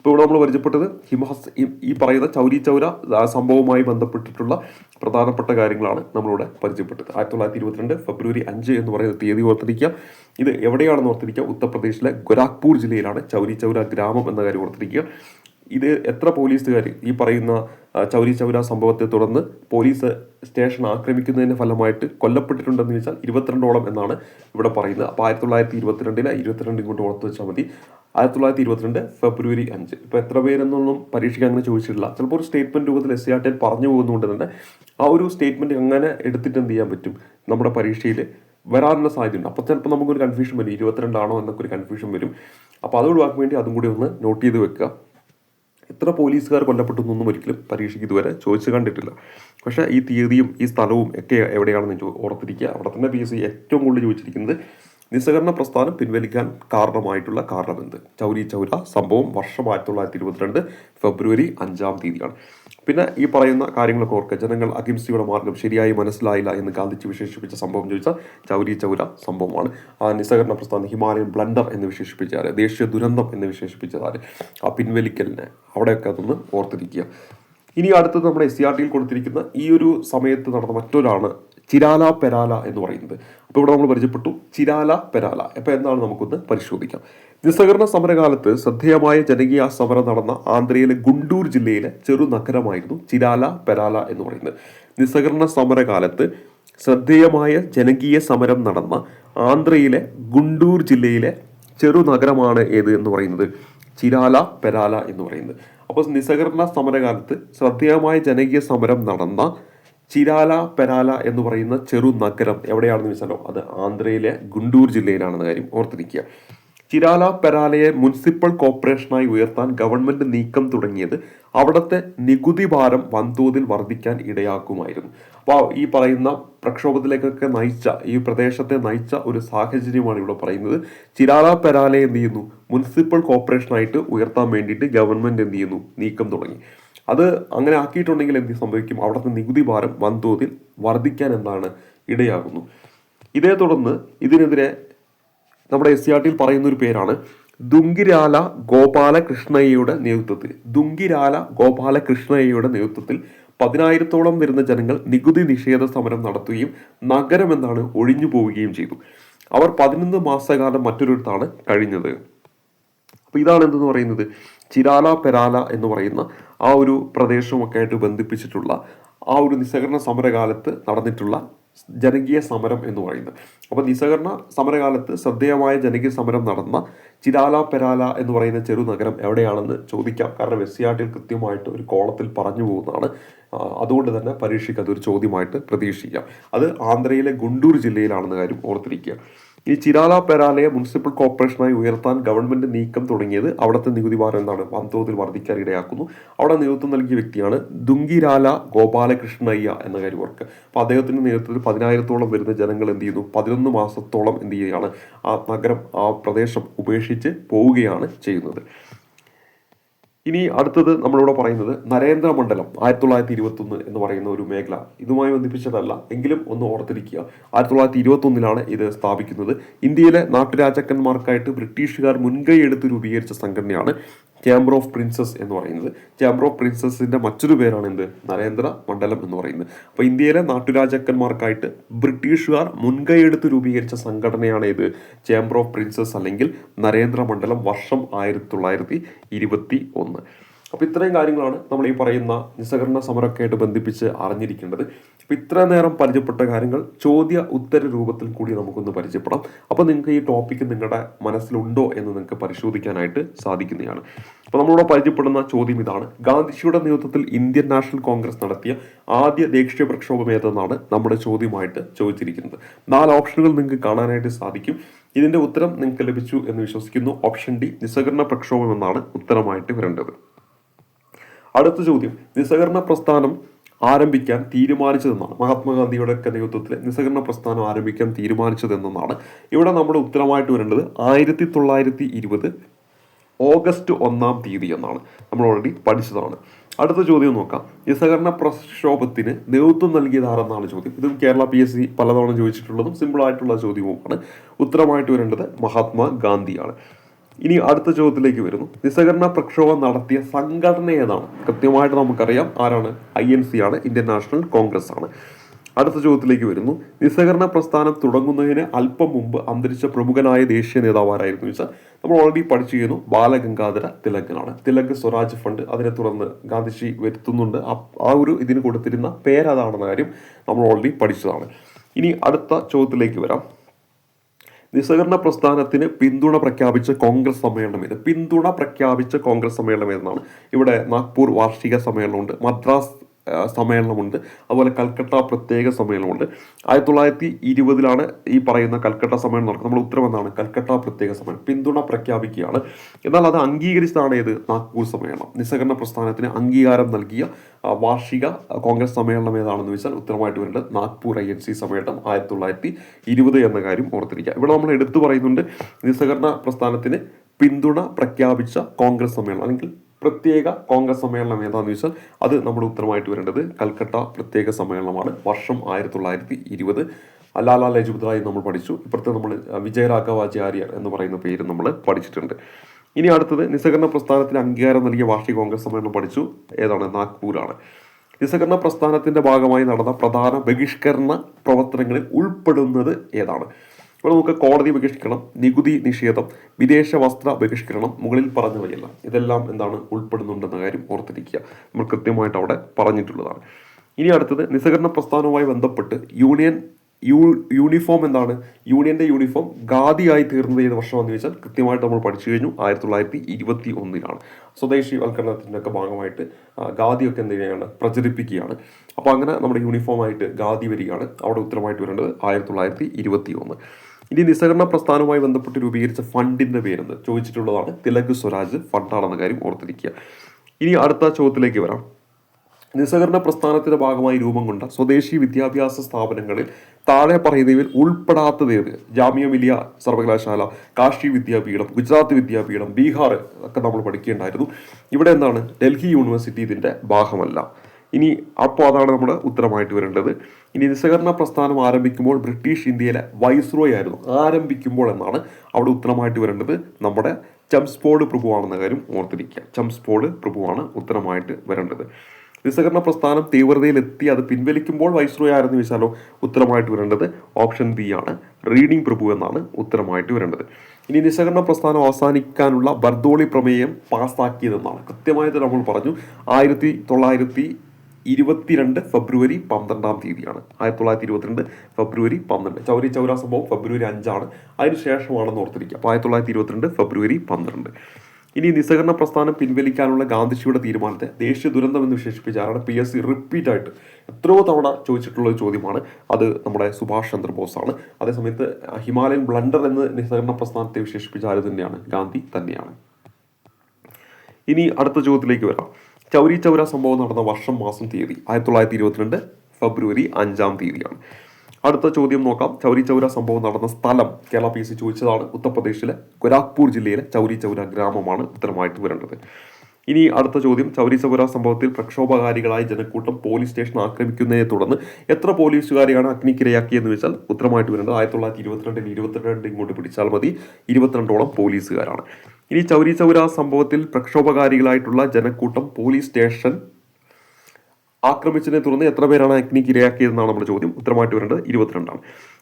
ഇപ്പോൾ ഇവിടെ നമ്മൾ പരിചയപ്പെട്ടത് ഹിമഹസ് ഈ- പറയുന്ന ചൗരി ചൗര സംഭവവുമായി ബന്ധപ്പെട്ടിട്ടുള്ള പ്രധാനപ്പെട്ട കാര്യങ്ങളാണ് നമ്മളിവിടെ പരിചയപ്പെട്ടത്. ആയിരത്തി തൊള്ളായിരത്തി ഇരുപത്തിരണ്ട് ഫെബ്രുവരി അഞ്ച് എന്ന് പറയുന്ന തീയതി ഓർത്തിരിക്കുക. ഇത് എവിടെയാണെന്ന് ഓർത്തിരിക്കുക? ഉത്തർപ്രദേശിലെ ഗൊരാഖ്പൂർ ജില്ലയിലാണ് ചൗരി ചൗര ഗ്രാമം എന്ന കാര്യം ഓർത്തിരിക്കുക. ഇത് എത്ര പോലീസുകാർ ഈ പറയുന്ന ചൗരി ചൗര സംഭവത്തെ തുടർന്ന് പോലീസ് സ്റ്റേഷൻ ആക്രമിക്കുന്നതിന്റെ ഫലമായിട്ട് കൊല്ലപ്പെട്ടിട്ടുണ്ടെന്ന് വെച്ചാൽ ഇരുപത്തിരണ്ടോളം എന്നാണ് ഇവിടെ പറയുന്നത്. അപ്പോൾ ആയിരത്തി തൊള്ളായിരത്തി ഇരുപത്തിരണ്ടിലെ ഇരുപത്തിരണ്ട് ഇങ്ങോട്ട് ഓർത്ത് വെച്ചാൽ മതി. ആയിരത്തി തൊള്ളായിരത്തി ഇരുപത്തിരണ്ട് ഫെബ്രുവരി അഞ്ച്. ഇപ്പോൾ എത്ര പേരെന്നൊന്നും പരീക്ഷയ്ക്ക് അങ്ങനെ ചോദിച്ചിട്ടില്ല. ചിലപ്പോൾ ഒരു സ്റ്റേറ്റ്മെന്റ് രൂപത്തിൽ എസ് സി ആർ ടി പറഞ്ഞു പോകുന്നതുകൊണ്ട് തന്നെ ആ ഒരു സ്റ്റേറ്റ്മെന്റ് അങ്ങനെ എടുത്തിട്ട് എന്ത് ചെയ്യാൻ പറ്റും നമ്മുടെ പരീക്ഷയിൽ വരാനുള്ള സാധ്യതയുണ്ട്. അപ്പോൾ ചിലപ്പോൾ നമുക്കൊരു കൺഫ്യൂഷൻ വരും. ഇരുപത്തിരണ്ടാണോ എന്നൊക്കെ ഒരു കൺഫ്യൂഷൻ വരും. അപ്പോൾ അത് ഒഴിവാക്കാൻ വേണ്ടി അതും കൂടി ഒന്ന് നോട്ട് ചെയ്ത് വെക്കുക. എത്ര പോലീസുകാർ കൊല്ലപ്പെട്ടു എന്നൊന്നും ഒരിക്കലും പരീക്ഷയ്ക്ക് ഇതുവരെ ചോദിച്ചു കണ്ടിട്ടില്ല. പക്ഷേ ഈ തീയതിയും ഈ സ്ഥലവും ഒക്കെ എവിടെയാണെന്ന് ഓർത്തിരിക്കുക. അവിടെ തന്നെ പി എസ് സി ഏറ്റവും കൂടുതൽ ചോദിച്ചിരിക്കുന്നത് നിസ്സഹകരണ പ്രസ്ഥാനം പിൻവലിക്കാൻ കാരണമായിട്ടുള്ള കാരണമെന്ത്? ചൗരി ചൗര സംഭവം വർഷം ആയിരത്തി തൊള്ളായിരത്തി ഇരുപത്തിരണ്ട് ഫെബ്രുവരി അഞ്ചാം തീയതിയാണ്. പിന്നെ ഈ പറയുന്ന കാര്യങ്ങളൊക്കെ ഓർക്കുക. ജനങ്ങൾ അഹിംസയുടെ മാർഗം ശരിയായി മനസ്സിലായില്ല എന്ന് ഗാന്ധിജി വിശേഷിപ്പിച്ച സംഭവം ചോദിച്ചാൽ ചൗരി ചൗര സംഭവമാണ്. ആ നിസ്സഹകരണ പ്രസ്ഥാനം ഹിമാലയൻ ബ്ലണ്ടർ എന്ന് വിശേഷിപ്പിച്ചാൽ ദേശീയ ദുരന്തം എന്ന് വിശേഷിപ്പിച്ചതാൽ ആ പിൻവലിക്കലിനെ അവിടെയൊക്കെ അതൊന്ന് ഓർത്തിരിക്കുക. ഇനി അടുത്തത് നമ്മുടെ എസ് സി ആർ ടിയിൽ കൊടുത്തിരിക്കുന്ന ഈ ഒരു സമയത്ത് നടന്ന മറ്റൊരാണ് ചിരാല പെരാല എന്ന് പറയുന്നത്. അപ്പോൾ ഇവിടെ നമ്മൾ പരിചയപ്പെട്ടു ചിരാല പെരാല. അപ്പോൾ എന്താണ് നമുക്കൊന്ന് പരിശോധിക്കാം. നിസ്സഹകരണ സമരകാലത്ത് ശ്രദ്ധേയമായ ജനകീയ സമരം നടന്ന ആന്ധ്രയിലെ ഗുണ്ടൂർ ജില്ലയിലെ ചെറു നഗരമായിരുന്നു ചിരാല പെരാല എന്ന് പറയുന്നത്. നിസ്സഹകരണ സമരകാലത്ത് ശ്രദ്ധേയമായ ജനകീയ സമരം നടന്ന ആന്ധ്രയിലെ ഗുണ്ടൂർ ജില്ലയിലെ ചെറു നഗരമാണ് ഏത് എന്ന് പറയുന്നത്? ചിരാല പെരാല എന്ന് പറയുന്നത്. അപ്പോൾ നിസ്സഹകരണ സമരകാലത്ത് ശ്രദ്ധേയമായ ജനകീയ സമരം നടന്ന ചിരാല പെരാല എന്ന് പറയുന്ന ചെറു നഗരം എവിടെയാണെന്ന് വെച്ചാലോ അത് ആന്ധ്രയിലെ ഗുണ്ടൂർ ജില്ലയിലാണെന്ന കാര്യം ഓർത്തിരിക്കുക. ചിരാല പെരാലയെ മുനിസിപ്പൽ കോർപ്പറേഷനായി ഉയർത്താൻ ഗവൺമെന്റ് നീക്കം തുടങ്ങിയത് അവിടുത്തെ നികുതി ഭാരം വൻതോതിൽ വർദ്ധിക്കാൻ ഇടയാക്കുമായിരുന്നു. അപ്പോൾ ഈ പറയുന്ന പ്രക്ഷോഭത്തിലേക്കൊക്കെ നയിച്ച ഈ പ്രദേശത്തെ നയിച്ച ഒരു സാഹചര്യമാണ് ഇവിടെ പറയുന്നത്. ചിരാല പെരാലയെ എന്ത് ചെയ്യുന്നു? മുനിസിപ്പൽ കോർപ്പറേഷനായിട്ട് ഉയർത്താൻ വേണ്ടിയിട്ട് ഗവൺമെന്റ് എന്ത് ചെയ്യുന്നു? നീക്കം തുടങ്ങി. അത് അങ്ങനെ ആക്കിയിട്ടുണ്ടെങ്കിൽ എന്ത് സംഭവിക്കും? അവിടുത്തെ നികുതി ഭാരം വൻതോതിൽ വർദ്ധിക്കാൻ എന്താണ് ഇടയാകുന്നു. ഇതേ തുടർന്ന് ഇതിനെതിരെ നമ്മുടെ എസ് സി ആർ ടിയിൽ പറയുന്ന ഒരു പേരാണ് ദുങ്കിരാല ഗോപാലകൃഷ്ണയ്യയുടെ നേതൃത്വത്തിൽ. ദുങ്കിരാല ഗോപാലകൃഷ്ണയ്യയുടെ നേതൃത്വത്തിൽ പതിനായിരത്തോളം വരുന്ന ജനങ്ങൾ നികുതി നിഷേധ സമരം നടത്തുകയും നഗരം എന്നാണ് ഒഴിഞ്ഞു പോവുകയും ചെയ്തു. അവർ പതിനൊന്ന് മാസകാലം മറ്റൊരിടത്താണ് കഴിഞ്ഞത്. അപ്പോൾ ഇതാണ് എന്തെന്ന് പറയുന്നത്? ചിരാല പെരാല എന്ന് പറയുന്ന ആ ഒരു പ്രദേശവുമൊക്കെ ആയിട്ട് ബന്ധിപ്പിച്ചിട്ടുള്ള ആ ഒരു നിസ്സഹകരണ സമരകാലത്ത് നടന്നിട്ടുള്ള ജനകീയ സമരം എന്ന് പറയുന്നത്. അപ്പോൾ നിസ്സഹകരണ സമരകാലത്ത് ശ്രദ്ധേയമായ ജനകീയ സമരം നടന്ന ചിരാല പെരാല എന്ന് പറയുന്ന ചെറു നഗരം എവിടെയാണെന്ന് ചോദിക്കാം. കാരണം വെസ്സിയാട്ടിൽ കൃത്യമായിട്ട് ഒരു കോളത്തിൽ പറഞ്ഞു പോകുന്നതാണ്. അതുകൊണ്ട് തന്നെ പരീക്ഷയ്ക്ക് അതൊരു ചോദ്യമായിട്ട് പ്രതീക്ഷിക്കാം. അത് ആന്ധ്രയിലെ ഗുണ്ടൂർ ജില്ലയിലാണെന്ന കാര്യം ഓർത്തിരിക്കുക. ഈ ചിരാല പെരാലയെ മുനിസിപ്പൽ കോർപ്പറേഷനായി ഉയർത്താൻ ഗവൺമെന്റ് നീക്കം തുടങ്ങിയത് അവിടുത്തെ നികുതി ഭാരം എന്താണ് വൻതോതിൽ വർദ്ധിക്കാൻ ഇടയാക്കുന്നു. അവിടെ നേതൃത്വം നൽകിയ വ്യക്തിയാണ് ദുങ്കിരാല ഗോപാലകൃഷ്ണയ്യ എന്ന കാര്യം ഓർക്ക് അപ്പൊ അദ്ദേഹത്തിന്റെ നേതൃത്വത്തിൽ പതിനായിരത്തോളം വരുന്ന ജനങ്ങൾ എന്ത് ചെയ്യുന്നു? പതിനൊന്ന് മാസത്തോളം എന്ത് ചെയ്യുകയാണ്? ആ നഗരം ആ പ്രദേശം ഉപേക്ഷിച്ച് പോവുകയാണ് ചെയ്യുന്നത്. ഇനി അടുത്തത് നമ്മളിവിടെ പറയുന്നത് നരേന്ദ്രമണ്ഡലം ആയിരത്തി തൊള്ളായിരത്തി ഇരുപത്തി ഒന്ന് എന്ന് പറയുന്ന ഒരു മേഖല ഇതുമായി ബന്ധിപ്പിച്ചതല്ല. എങ്കിലും ഒന്ന് ഓർത്തിരിക്കുക. ആയിരത്തി തൊള്ളായിരത്തി ഇരുപത്തി ഒന്നിലാണ് ഇത് സ്ഥാപിക്കുന്നത്. ഇന്ത്യയിലെ നാട്ടുരാജാക്കന്മാർക്കായിട്ട് ബ്രിട്ടീഷുകാർ മുൻകൈ എടുത്ത് രൂപീകരിച്ച സംഘടനയാണ് ചേംബർ ഓഫ് പ്രിൻസസ് എന്ന് പറയുന്നത്. ചേംബർ ഓഫ് പ്രിൻസസിന്റെ മറ്റൊരു പേരാണ് എന്ത്? നരേന്ദ്ര മണ്ഡലം എന്ന് പറയുന്നത്. അപ്പോൾ ഇന്ത്യയിലെ നാട്ടുരാജാക്കന്മാർക്കായിട്ട് ബ്രിട്ടീഷുകാർ മുൻകൈയെടുത്ത് രൂപീകരിച്ച സംഘടനയാണ് ഇത് ചേംബർ ഓഫ് പ്രിൻസസ് അല്ലെങ്കിൽ നരേന്ദ്ര മണ്ഡലം വർഷം ആയിരത്തി തൊള്ളായിരത്തി ഇരുപത്തി ഒന്ന്. അപ്പൊ ഇത്രയും കാര്യങ്ങളാണ് നമ്മൾ ഈ പറയുന്ന നിസ്സഹകരണ സമരമൊക്കെ ബന്ധിപ്പിച്ച് അറിഞ്ഞിരിക്കേണ്ടത്. അപ്പോൾ ഇത്ര നേരം പരിചയപ്പെട്ട കാര്യങ്ങൾ ചോദ്യ ഉത്തര രൂപത്തിൽ കൂടി നമുക്കൊന്ന് പരിചയപ്പെടാം. അപ്പോൾ നിങ്ങൾക്ക് ഈ ടോപ്പിക്ക് നിങ്ങളുടെ മനസ്സിലുണ്ടോ എന്ന് നിങ്ങൾക്ക് പരിശോധിക്കാനായിട്ട് സാധിക്കുന്നതാണ്. അപ്പോൾ നമ്മളിവിടെ പരിചയപ്പെടുന്ന ചോദ്യം ഇതാണ്. ഗാന്ധിജിയുടെ നേതൃത്വത്തിൽ ഇന്ത്യൻ നാഷണൽ കോൺഗ്രസ് നടത്തിയ ആദ്യ ദേശീയ പ്രക്ഷോഭം ഏതെന്നാണ് നമ്മുടെ ചോദ്യമായിട്ട് ചോദിച്ചിരിക്കുന്നത്. നാല് ഓപ്ഷനുകൾ നിങ്ങൾക്ക് കാണാനായിട്ട് സാധിക്കും. ഇതിന്റെ ഉത്തരം നിങ്ങൾക്ക് ലഭിച്ചു എന്ന് വിശ്വസിക്കുന്നു. ഓപ്ഷൻ ഡി നിസ്സഹകരണ പ്രക്ഷോഭം എന്നാണ് ഉത്തരമായിട്ട് വരേണ്ടത്. അടുത്ത ചോദ്യം. നിസ്സഹകരണ പ്രസ്ഥാനം ആരംഭിക്കാൻ തീരുമാനിച്ചതെന്നാണ്. മഹാത്മാഗാന്ധിയുടെ ഒക്കെ നേതൃത്വത്തിൽ നിസ്സഹകരണ പ്രസ്ഥാനം ആരംഭിക്കാൻ തീരുമാനിച്ചതെന്നാണ്. ഇവിടെ നമ്മുടെ ഉത്തരമായിട്ട് വരേണ്ടത് ആയിരത്തി തൊള്ളായിരത്തി ഇരുപത് ഓഗസ്റ്റ് ഒന്നാം തീയതി എന്നാണ്. നമ്മൾ ഓൾറെഡി പഠിച്ചതാണ്. അടുത്ത ചോദ്യം നോക്കാം. നിസ്സഹകരണ പ്രക്ഷോഭത്തിന് നേതൃത്വം നൽകിയത് ആരെന്നാണ് ചോദ്യം. ഇതും കേരള പി എസ് സി പലതവണ ചോദിച്ചിട്ടുള്ളതും സിമ്പിളായിട്ടുള്ള ചോദ്യവുമാണ്. ഉത്തരമായിട്ട് വരേണ്ടത് മഹാത്മാ ഗാന്ധിയാണ് ഇനി അടുത്ത ചോദ്യത്തിലേക്ക് വരുന്നു. നിസ്സഹകരണ പ്രക്ഷോഭം നടത്തിയ സംഘടന ഏതാണ്? കൃത്യമായിട്ട് നമുക്കറിയാം ആരാണ്? ഐ എൻ സി ആണ് ഇന്ത്യൻ നാഷണൽ കോൺഗ്രസ് ആണ്. അടുത്ത ചോദ്യത്തിലേക്ക് വരുന്നു. നിസ്സഹകരണ പ്രസ്ഥാനം തുടങ്ങുന്നതിന് അല്പം മുമ്പ് അന്തരിച്ച പ്രമുഖനായ ദേശീയ നേതാവ് ആരായിരുന്നു വെച്ചാൽ നമ്മൾ ഓൾറെഡി പഠിച്ചു ചെയ്യുന്നു ബാലഗംഗാധര തിലകനാണ് തിലക് സ്വരാജ് ഫണ്ട് അതിനെ തുടർന്ന് ഗാന്ധിജി വരുത്തുന്നുണ്ട്. ആ- ഒരു ഇതിന് കൊടുത്തിരുന്ന പേരതാണെന്ന കാര്യം നമ്മൾ ഓൾറെഡി പഠിച്ചതാണ്. ഇനി അടുത്ത ചോദ്യത്തിലേക്ക് വരാം. നിസ്സഹകരണ പ്രസ്ഥാനത്തിന് പിന്തുണ പ്രഖ്യാപിച്ച കോൺഗ്രസ് സമ്മേളനം ഇത്. പിന്തുണ പ്രഖ്യാപിച്ച കോൺഗ്രസ് സമ്മേളനം എന്നാണ് ഇവിടെ നാഗ്പൂർ വാർഷിക സമ്മേളനമുണ്ട്. മദ്രാസ് സമ്മേളനമുണ്ട് അതുപോലെ കൽക്കട്ട പ്രത്യേക സമ്മേളനമുണ്ട് ആയിരത്തി തൊള്ളായിരത്തി ഇരുപതിലാണ് ഈ പറയുന്ന കൽക്കട്ട സമ്മേളനം നടക്കുന്നത്. നമ്മൾ ഉത്തരവെന്നാണ് കൽക്കട്ട പ്രത്യേക സമ്മേളനം പിന്തുണ പ്രഖ്യാപിക്കുകയാണ്. എന്നാൽ അത് അംഗീകരിച്ചതാണ് ഏത്? നാഗ്പൂർ സമ്മേളനം നിസ്സഹകരണ പ്രസ്ഥാനത്തിന് അംഗീകാരം നൽകിയ വാർഷിക കോൺഗ്രസ് സമ്മേളനം ഏതാണെന്ന് വെച്ചാൽ ഉത്തരമായിട്ട് വരുന്നത് നാഗ്പൂർ ഐ എൻ സി സമ്മേളനം ആയിരത്തി തൊള്ളായിരത്തി ഇരുപത് എന്ന കാര്യം ഓർത്തിരിക്കുക. ഇവിടെ നമ്മൾ എടുത്തു പറയുന്നുണ്ട് നിസ്സഹകരണ പ്രസ്ഥാനത്തിന് പിന്തുണ പ്രഖ്യാപിച്ച കോൺഗ്രസ് സമ്മേളനം അല്ലെങ്കിൽ പ്രത്യേക കോൺഗ്രസ് സമ്മേളനം ഏതാണെന്ന് ചോദിച്ചാൽ അത് നമ്മുടെ ഉത്തരമായിട്ട് വരേണ്ടത് കൽക്കട്ട പ്രത്യേക സമ്മേളനമാണ്. വർഷം ആയിരത്തി തൊള്ളായിരത്തി ഇരുപത്. ലാലാ ലജപത് നമ്മൾ പഠിച്ചു. ഇപ്പുറത്തെ നമ്മൾ വിജയരാഘവാചാര്യ എന്ന് പറയുന്ന പേര് നമ്മൾ പഠിച്ചിട്ടുണ്ട്. ഇനി അടുത്തത് നിസ്സഹകരണ പ്രസ്ഥാനത്തിന് അംഗീകാരം നൽകിയ വാർഷിക കോൺഗ്രസ് സമ്മേളനം പഠിച്ചു. ഏതാണ്? നാഗ്പൂരാണ്. നിസ്സഹകരണ പ്രസ്ഥാനത്തിന്റെ ഭാഗമായി നടന്ന പ്രധാന ബഹിഷ്കരണ പ്രവർത്തനങ്ങളിൽ ഉൾപ്പെടുന്നത് ഏതാണ്? ഇവിടെ നമുക്ക് കോടതി ബഹിഷ്കരണം നികുതി നിഷേധം വിദേശ വസ്ത്ര ബഹിഷ്കരണം മുകളിൽ പറഞ്ഞവയെല്ലാം. ഇതെല്ലാം എന്താണ് ഉൾപ്പെടുന്നുണ്ടെന്ന കാര്യം ഓർത്തിരിക്കുക. നമ്മൾ കൃത്യമായിട്ട് അവിടെ പറഞ്ഞിട്ടുള്ളതാണ്. ഇനി അടുത്തത് നിസ്സഹകരണ പ്രസ്ഥാനവുമായി ബന്ധപ്പെട്ട് യൂണിയൻ യൂ യൂണിഫോം എന്താണ്? യൂണിയന്റെ യൂണിഫോം ഖാദിയായി തീർന്നത് ഏത് വർഷമാണെന്ന് ചോദിച്ചാൽ കൃത്യമായിട്ട് നമ്മൾ പഠിച്ചു കഴിഞ്ഞു ആയിരത്തി തൊള്ളായിരത്തി ഇരുപത്തി ഒന്നിലാണ് സ്വദേശി വൽക്കരണത്തിന്റെ ഒക്കെ ഭാഗമായിട്ട് ഗാദിയൊക്കെ എന്ത് ചെയ്യുകയാണ്? പ്രചരിപ്പിക്കുകയാണ്. അപ്പോൾ അങ്ങനെ നമ്മുടെ യൂണിഫോമായിട്ട് ഖാദി വരികയാണ്. അവിടെ ഉത്തരമായിട്ട് വരേണ്ടത് ആയിരത്തി തൊള്ളായിരത്തി ഇരുപത്തി ഒന്ന് ഇനി നിസ്സഹകരണ പ്രസ്ഥാനവുമായി ബന്ധപ്പെട്ട് രൂപീകരിച്ച ഫണ്ടിന്റെ പേരെന്ന് ചോദിച്ചിട്ടുള്ളതാണ് തിലക് സ്വരാജ് ഫണ്ടാണെന്ന കാര്യം ഓർത്തിരിക്കുക. ഇനി അടുത്ത ചോദ്യത്തിലേക്ക് വരാം. നിസ്സഹകരണ പ്രസ്ഥാനത്തിന്റെ ഭാഗമായി രൂപം കൊണ്ട സ്വദേശി വിദ്യാഭ്യാസ സ്ഥാപനങ്ങളിൽ താഴെ പറയുന്നവയിൽ ഉൾപ്പെടാത്തതേത് ജാമ്യ മിലിയ സർവകലാശാല കാശി വിദ്യാപീഠം ഗുജറാത്ത് വിദ്യാപീഠം ബീഹാർ ഒക്കെ നമ്മൾ പഠിക്കേണ്ടായിരുന്നു. ഇവിടെ എന്താണ്? ഡൽഹി യൂണിവേഴ്സിറ്റി ഇതിന്റെ ഭാഗമല്ല. ഇനി അപ്പോൾ അതാണ് നമ്മുടെ ഉത്തരമായിട്ട് വരേണ്ടത്. ഇനി നിസ്സഹകരണ പ്രസ്ഥാനം ആരംഭിക്കുമ്പോൾ ബ്രിട്ടീഷ് ഇന്ത്യയിലെ വൈസ്രോയ് ആയിരുന്നു. ആരംഭിക്കുമ്പോൾ എന്നാണ് അവിടെ ഉത്തരമായിട്ട് വരേണ്ടത്. നമ്മുടെ ചംസ്പോഡ് പ്രഭുവാണെന്ന കാര്യം ഓർത്തിരിക്കുക. ചംസ്പോഡ് പ്രഭുവാണ് ഉത്തരമായിട്ട് വരേണ്ടത്. നിസ്സഹകരണ പ്രസ്ഥാനം തീവ്രതയിലെത്തി അത് പിൻവലിക്കുമ്പോൾ വൈസ്രോയ് ആരെന്ന് ചോദിച്ചാലോ? ഉത്തരമായിട്ട് വരേണ്ടത് ഓപ്ഷൻ ബി ആണ്. റീഡിംഗ് പ്രഭു എന്നാണ് ഉത്തരമായിട്ട് വരേണ്ടത്. ഇനി നിസ്സഹകരണ പ്രസ്ഥാനം അവസാനിക്കാനുള്ള ബർദോളി പ്രമേയം പാസ്സാക്കിയതെന്നാണ്. കൃത്യമായിട്ട് നമ്മൾ പറഞ്ഞു. ആയിരത്തി തൊള്ളായിരത്തി ഇരുപത്തിരണ്ട് ഫെബ്രുവരി പന്ത്രണ്ടാം തീയതിയാണ്. ആയിരത്തി തൊള്ളായിരത്തി ഇരുപത്തിരണ്ട് ഫെബ്രുവരി പന്ത്രണ്ട്. ചൗരി ചൗര സംഭവം ഫെബ്രുവരി അഞ്ചാണ്. അതിന് ശേഷമാണെന്ന് ഓർത്തിരിക്കുക. അപ്പോൾ ആയിരത്തി തൊള്ളായിരത്തി ഇരുപത്തിരണ്ട് ഫെബ്രുവരി പന്ത്രണ്ട്. ഇനി നിസ്സഹകരണ പ്രസ്ഥാനം പിൻവലിക്കാനുള്ള ഗാന്ധിജിയുടെ തീരുമാനത്തെ ദേശീയ ദുരന്തം എന്ന് വിശേഷിപ്പിച്ച ആരാണ്? പി. എസ്. സി. റിപ്പീറ്റ് ആയിട്ട് എത്രയോ തവണ ചോദിച്ചിട്ടുള്ള ഒരു ചോദ്യമാണ്. അത് നമ്മുടെ സുഭാഷ് ചന്ദ്രബോസ് ആണ് അതേസമയത്ത് ഹിമാലയൻ ബ്ലണ്ടർ എന്ന് നിസ്സഹകരണ പ്രസ്ഥാനത്തെ വിശേഷിപ്പിച്ച ആര് തന്നെയാണ്? ഗാന്ധി തന്നെയാണ്. ഇനി അടുത്ത ചോദ്യത്തിലേക്ക് വരാം. ചൗരി ചൗര സംഭവം നടന്ന വർഷം മാസം തീയതി ആയിരത്തി തൊള്ളായിരത്തി ഇരുപത്തിരണ്ട് ഫെബ്രുവരി അഞ്ചാം തീയതിയാണ്. അടുത്ത ചോദ്യം നോക്കാം. ചൗരി ചൗര സംഭവം നടന്ന സ്ഥലം കേരള പി സി ചോദിച്ചതാണ്. ഉത്തർപ്രദേശിലെ ഗൊരാഖ്പൂർ ജില്ലയിലെ ചൗരി ചൗര ഗ്രാമമാണ് ഉത്തരമായിട്ട് വരേണ്ടത്. ഇനി അടുത്ത ചോദ്യം. ചൗരി ചൗര സംഭവത്തിൽ പ്രക്ഷോഭകാരികളായ ജനക്കൂട്ടം പോലീസ് സ്റ്റേഷൻ ആക്രമിക്കുന്നതിനെ തുടർന്ന് എത്ര പോലീസുകാരെയാണ് അഗ്നിക്കിരയാക്കിയെന്ന് വെച്ചാൽ ഉത്തരമായിട്ട് വരേണ്ടത് ആയിരത്തി തൊള്ളായിരത്തി ഇരുപത്തിരണ്ടിൽ ഇരുപത്തിരണ്ട് ഇങ്ങോട്ട് പിടിച്ചാൽ മതി. ഇരുപത്തിരണ്ടോളം പോലീസുകാരാണ്. ഇനി ചൗരി ചൗര സംഭവത്തിൽ പ്രക്ഷോഭകാരികളായിട്ടുള്ള ജനക്കൂട്ടം പോലീസ് സ്റ്റേഷൻ ആക്രമിച്ചതിനെ തുടർന്ന് എത്ര പേരാണ് അഗ്നിക്ക് ഇരയാക്കിയതെന്നാണ് നമ്മുടെ ചോദ്യം. ഉത്തരമായിട്ട് വരേണ്ടത് ഇരുപത്തിരണ്ടാണ്.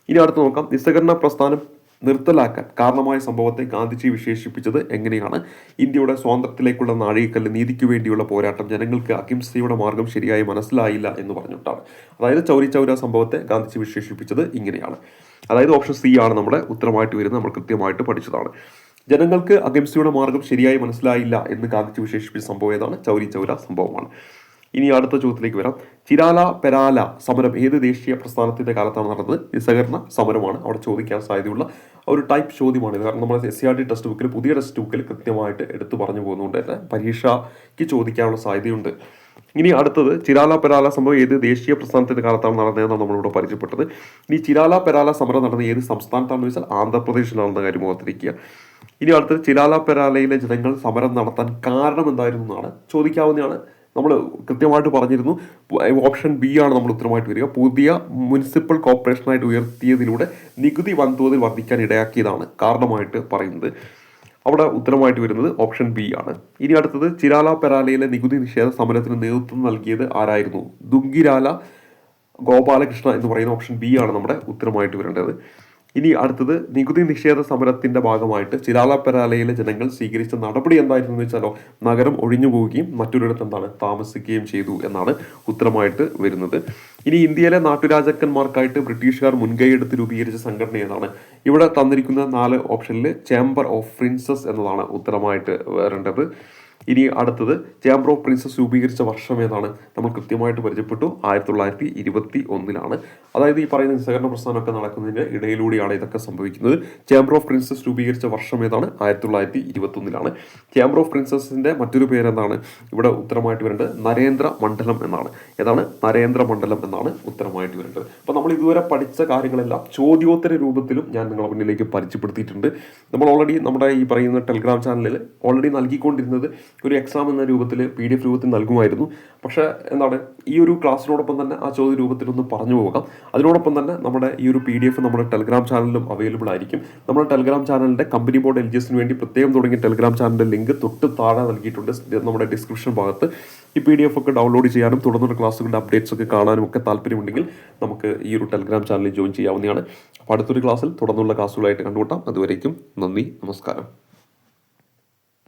ഇനി അടുത്ത് നോക്കാം. നിസ്സഹകരണ പ്രസ്ഥാനം നിർത്തലാക്കാൻ കാരണമായ സംഭവത്തെ ഗാന്ധിജി വിശേഷിപ്പിച്ചത് എങ്ങനെയാണ്? ഇന്ത്യയുടെ സ്വാതന്ത്ര്യത്തിലേക്കുള്ള നാഴികക്കല്ല് നീതിക്ക് വേണ്ടിയുള്ള പോരാട്ടം ജനങ്ങൾക്ക് അഹിംസയുടെ മാർഗം ശരിയായി മനസ്സിലായില്ല എന്ന് പറഞ്ഞിട്ടാണ്. അതായത് ചൗരി ചൗര സംഭവത്തെ ഗാന്ധിജി വിശേഷിപ്പിച്ചത് ഇങ്ങനെയാണ്. അതായത് ഓപ്ഷൻ സി ആണ് നമ്മുടെ ഉത്തരമായിട്ട് വരുന്നത്. നമ്മൾ കൃത്യമായിട്ട് പഠിച്ചതാണ്. ജനങ്ങൾക്ക് അഹിംസയുടെ മാർഗം ശരിയായി മനസ്സിലായില്ല എന്ന് ഗാന്ധിജി വിശേഷിപ്പിച്ച സംഭവം ഏതാണ്? ചൗരി ചൗര സംഭവമാണ്. ഇനി അടുത്ത ചോദ്യത്തിലേക്ക് വരാം. ചിരാല പെരാല സമരം ഏത് ദേശീയ പ്രസ്ഥാനത്തിന്റെ കാലത്താണ് നടന്നത്? നിസ്സഹകരണ സമരമാണ്. അവിടെ ചോദിക്കാൻ സാധ്യതയുള്ള ഒരു ടൈപ്പ് ചോദ്യമാണ് ഇത്. കാരണം നമ്മുടെ S C R T text ബുക്കിൽ പുതിയ ടെക്സ്റ്റ് ബുക്കിൽ കൃത്യമായിട്ട് എടുത്തു പറഞ്ഞു പോകുന്നതുകൊണ്ട് തന്നെ പരീക്ഷയ്ക്ക് ചോദിക്കാനുള്ള സാധ്യതയുണ്ട്. ഇനി അടുത്തത് ചിരാല പെരാല സംഭവം ഏത് ദേശീയ പ്രസ്ഥാനത്തിന്റെ കാലത്താണ് നടന്നതെന്നാണ് നമ്മളിവിടെ പരിചയപ്പെട്ടത്. ഇനി ചിരാല പെരാല സമരം നടന്ന ഏത് സംസ്ഥാനത്താണെന്ന് വെച്ചാൽ ആന്ധ്രാപ്രദേശിലാണെന്ന കാര്യം ഓർത്തിരിക്കുക. ഇനി അടുത്തത് ചിരാല പെരാലയിലെ ജനങ്ങൾ സമരം നടത്താൻ കാരണം എന്തായിരുന്നു എന്നാണ് ചോദിക്കാവുന്നതാണ്. നമ്മൾ കൃത്യമായിട്ട് പറഞ്ഞിരുന്നു ഓപ്ഷൻ ബി ആണ് നമ്മൾ ഉത്തരമായിട്ട് വരിക. പുതിയ മുനിസിപ്പൽ കോർപ്പറേഷനായിട്ട് ഉയർത്തിയതിലൂടെ നികുതി വൻതോതിൽ വർദ്ധിക്കാൻ ഇടയാക്കിയതാണ് കാരണമായിട്ട് പറയുന്നത്. അവിടെ ഉത്തരമായിട്ട് വരുന്നത് ഓപ്ഷൻ ബി ആണ്. ഇനി അടുത്തത് ചിരാല പെരാലയിലെ നികുതി നിഷേധ സമരത്തിന് നേതൃത്വം നൽകിയത് ആരായിരുന്നു? ദുങ്കിരാല ഗോപാലകൃഷ്ണ എന്ന് പറയുന്ന ഓപ്ഷൻ ബി ആണ് നമ്മുടെ ഉത്തരമായിട്ട് വരേണ്ടത്. ഇനി അടുത്തത് നികുതി നിഷേധ സമരത്തിന്റെ ഭാഗമായിട്ട് ചിരാല പെരാലയിലെ ജനങ്ങൾ സ്വീകരിച്ച നടപടി എന്തായിരുന്നു എന്ന് വെച്ചാലോ? നഗരം ഒഴിഞ്ഞു പോവുകയും മറ്റൊരിടത്ത് എന്താണ് താമസിക്കുകയും ചെയ്തു എന്നാണ് ഉത്തരമായിട്ട് വരുന്നത്. ഇനി ഇന്ത്യയിലെ നാട്ടുരാജാക്കന്മാർക്കായിട്ട് ബ്രിട്ടീഷുകാർ മുൻകൈയെടുത്ത് രൂപീകരിച്ച സംഘടന ഏതാണ്? ഇവിടെ തന്നിരിക്കുന്ന നാല് ഓപ്ഷനിൽ ചേംബർ ഓഫ് പ്രിൻസസ് എന്നതാണ് ഉത്തരമായിട്ട് വരേണ്ടത്. ഇനി അടുത്തത് ചേംബർ ഓഫ് പ്രിൻസസ് രൂപീകരിച്ച വർഷം ഏതാണ്? നമ്മൾ കൃത്യമായിട്ട് പരിചയപ്പെട്ടു. ആയിരത്തി തൊള്ളായിരത്തി ഇരുപത്തി ഒന്നിലാണ് അതായത് ഈ പറയുന്ന നിസ്സഹകരണ പ്രസ്ഥാനമൊക്കെ നടക്കുന്നതിന്റെ ഇടയിലൂടെയാണ് ഇതൊക്കെ സംഭവിക്കുന്നത്. ചേംബർ ഓഫ് പ്രിൻസസ് രൂപീകരിച്ച വർഷം ഏതാണ്? ആയിരത്തി തൊള്ളായിരത്തി ഇരുപത്തി ഒന്നിലാണ് ചേംബർ ഓഫ് പ്രിൻസസിന്റെ മറ്റൊരു പേരെന്താണ്? ഇവിടെ ഉത്തരമായിട്ട് വരേണ്ടത് നരേന്ദ്ര മണ്ഡലം എന്നാണ്. ഏതാണ്? നരേന്ദ്ര മണ്ഡലം എന്നാണ് ഉത്തരമായിട്ട് വരേണ്ടത്. അപ്പോൾ നമ്മൾ ഇതുവരെ പഠിച്ച കാര്യങ്ങളെല്ലാം ചോദ്യോത്തര രൂപത്തിലും ഞാൻ നിങ്ങളുടെ മുന്നിലേക്ക് പരിചയപ്പെടുത്തിയിട്ടുണ്ട്. നമ്മൾ ഓൾറെഡി നമ്മുടെ ഈ പറയുന്ന ടെലിഗ്രാം ചാനലിൽ ഓൾറെഡി നൽകിക്കൊണ്ടിരുന്നത് ഒരു എക്സാം എന്ന രൂപത്തിൽ പി ഡി എഫ് രൂപത്തിൽ നൽകുമായിരുന്നു. പക്ഷേ എന്താണ് ഈ ഒരു ക്ലാസ്സിനോടൊപ്പം തന്നെ ആ ചോദ്യ രൂപത്തിലൊന്ന് പറഞ്ഞു പോകാം. അതിനോടൊപ്പം തന്നെ നമ്മുടെ ഈ ഒരു പി ഡി എഫ് നമ്മുടെ ടെലിഗ്രാം ചാനലിലും അവൈലബിൾ ആയിരിക്കും. നമ്മുടെ ടെലിഗ്രാം ചാനലിന്റെ കമ്പനി ബോർഡ് എൽ ജി എസിന് വേണ്ടി പ്രത്യേകം തുടങ്ങിയ ടെലിഗ്രാം ചാനലിന്റെ ലിങ്ക് തൊട്ട് താഴെ നൽകിയിട്ടുണ്ട്. നമ്മുടെ ഡിസ്ക്രിപ്ഷൻ ഭാഗത്ത്. ഈ പി ഡി എഫ് ഒക്കെ ഡൗൺലോഡ് ചെയ്യാനും തുടർന്നുള്ള ക്ലാസ്സുകളുടെ അപ്ഡേറ്റ്സ് ഒക്കെ കാണാനും ഒക്കെ താല്പര്യമുണ്ടെങ്കിൽ നമുക്ക് ഈ ഒരു ടെലിഗ്രാം ചാനലിൽ ജോയിൻ ചെയ്യാവുന്നതാണ്. അപ്പോൾ അടുത്തൊരു ക്ലാസ്സിൽ തുടർന്നുള്ള ക്ലാസ്സുകളായിട്ട് കണ്ടുകൂട്ടാം അതുവരേക്കും നന്ദി നമസ്കാരം.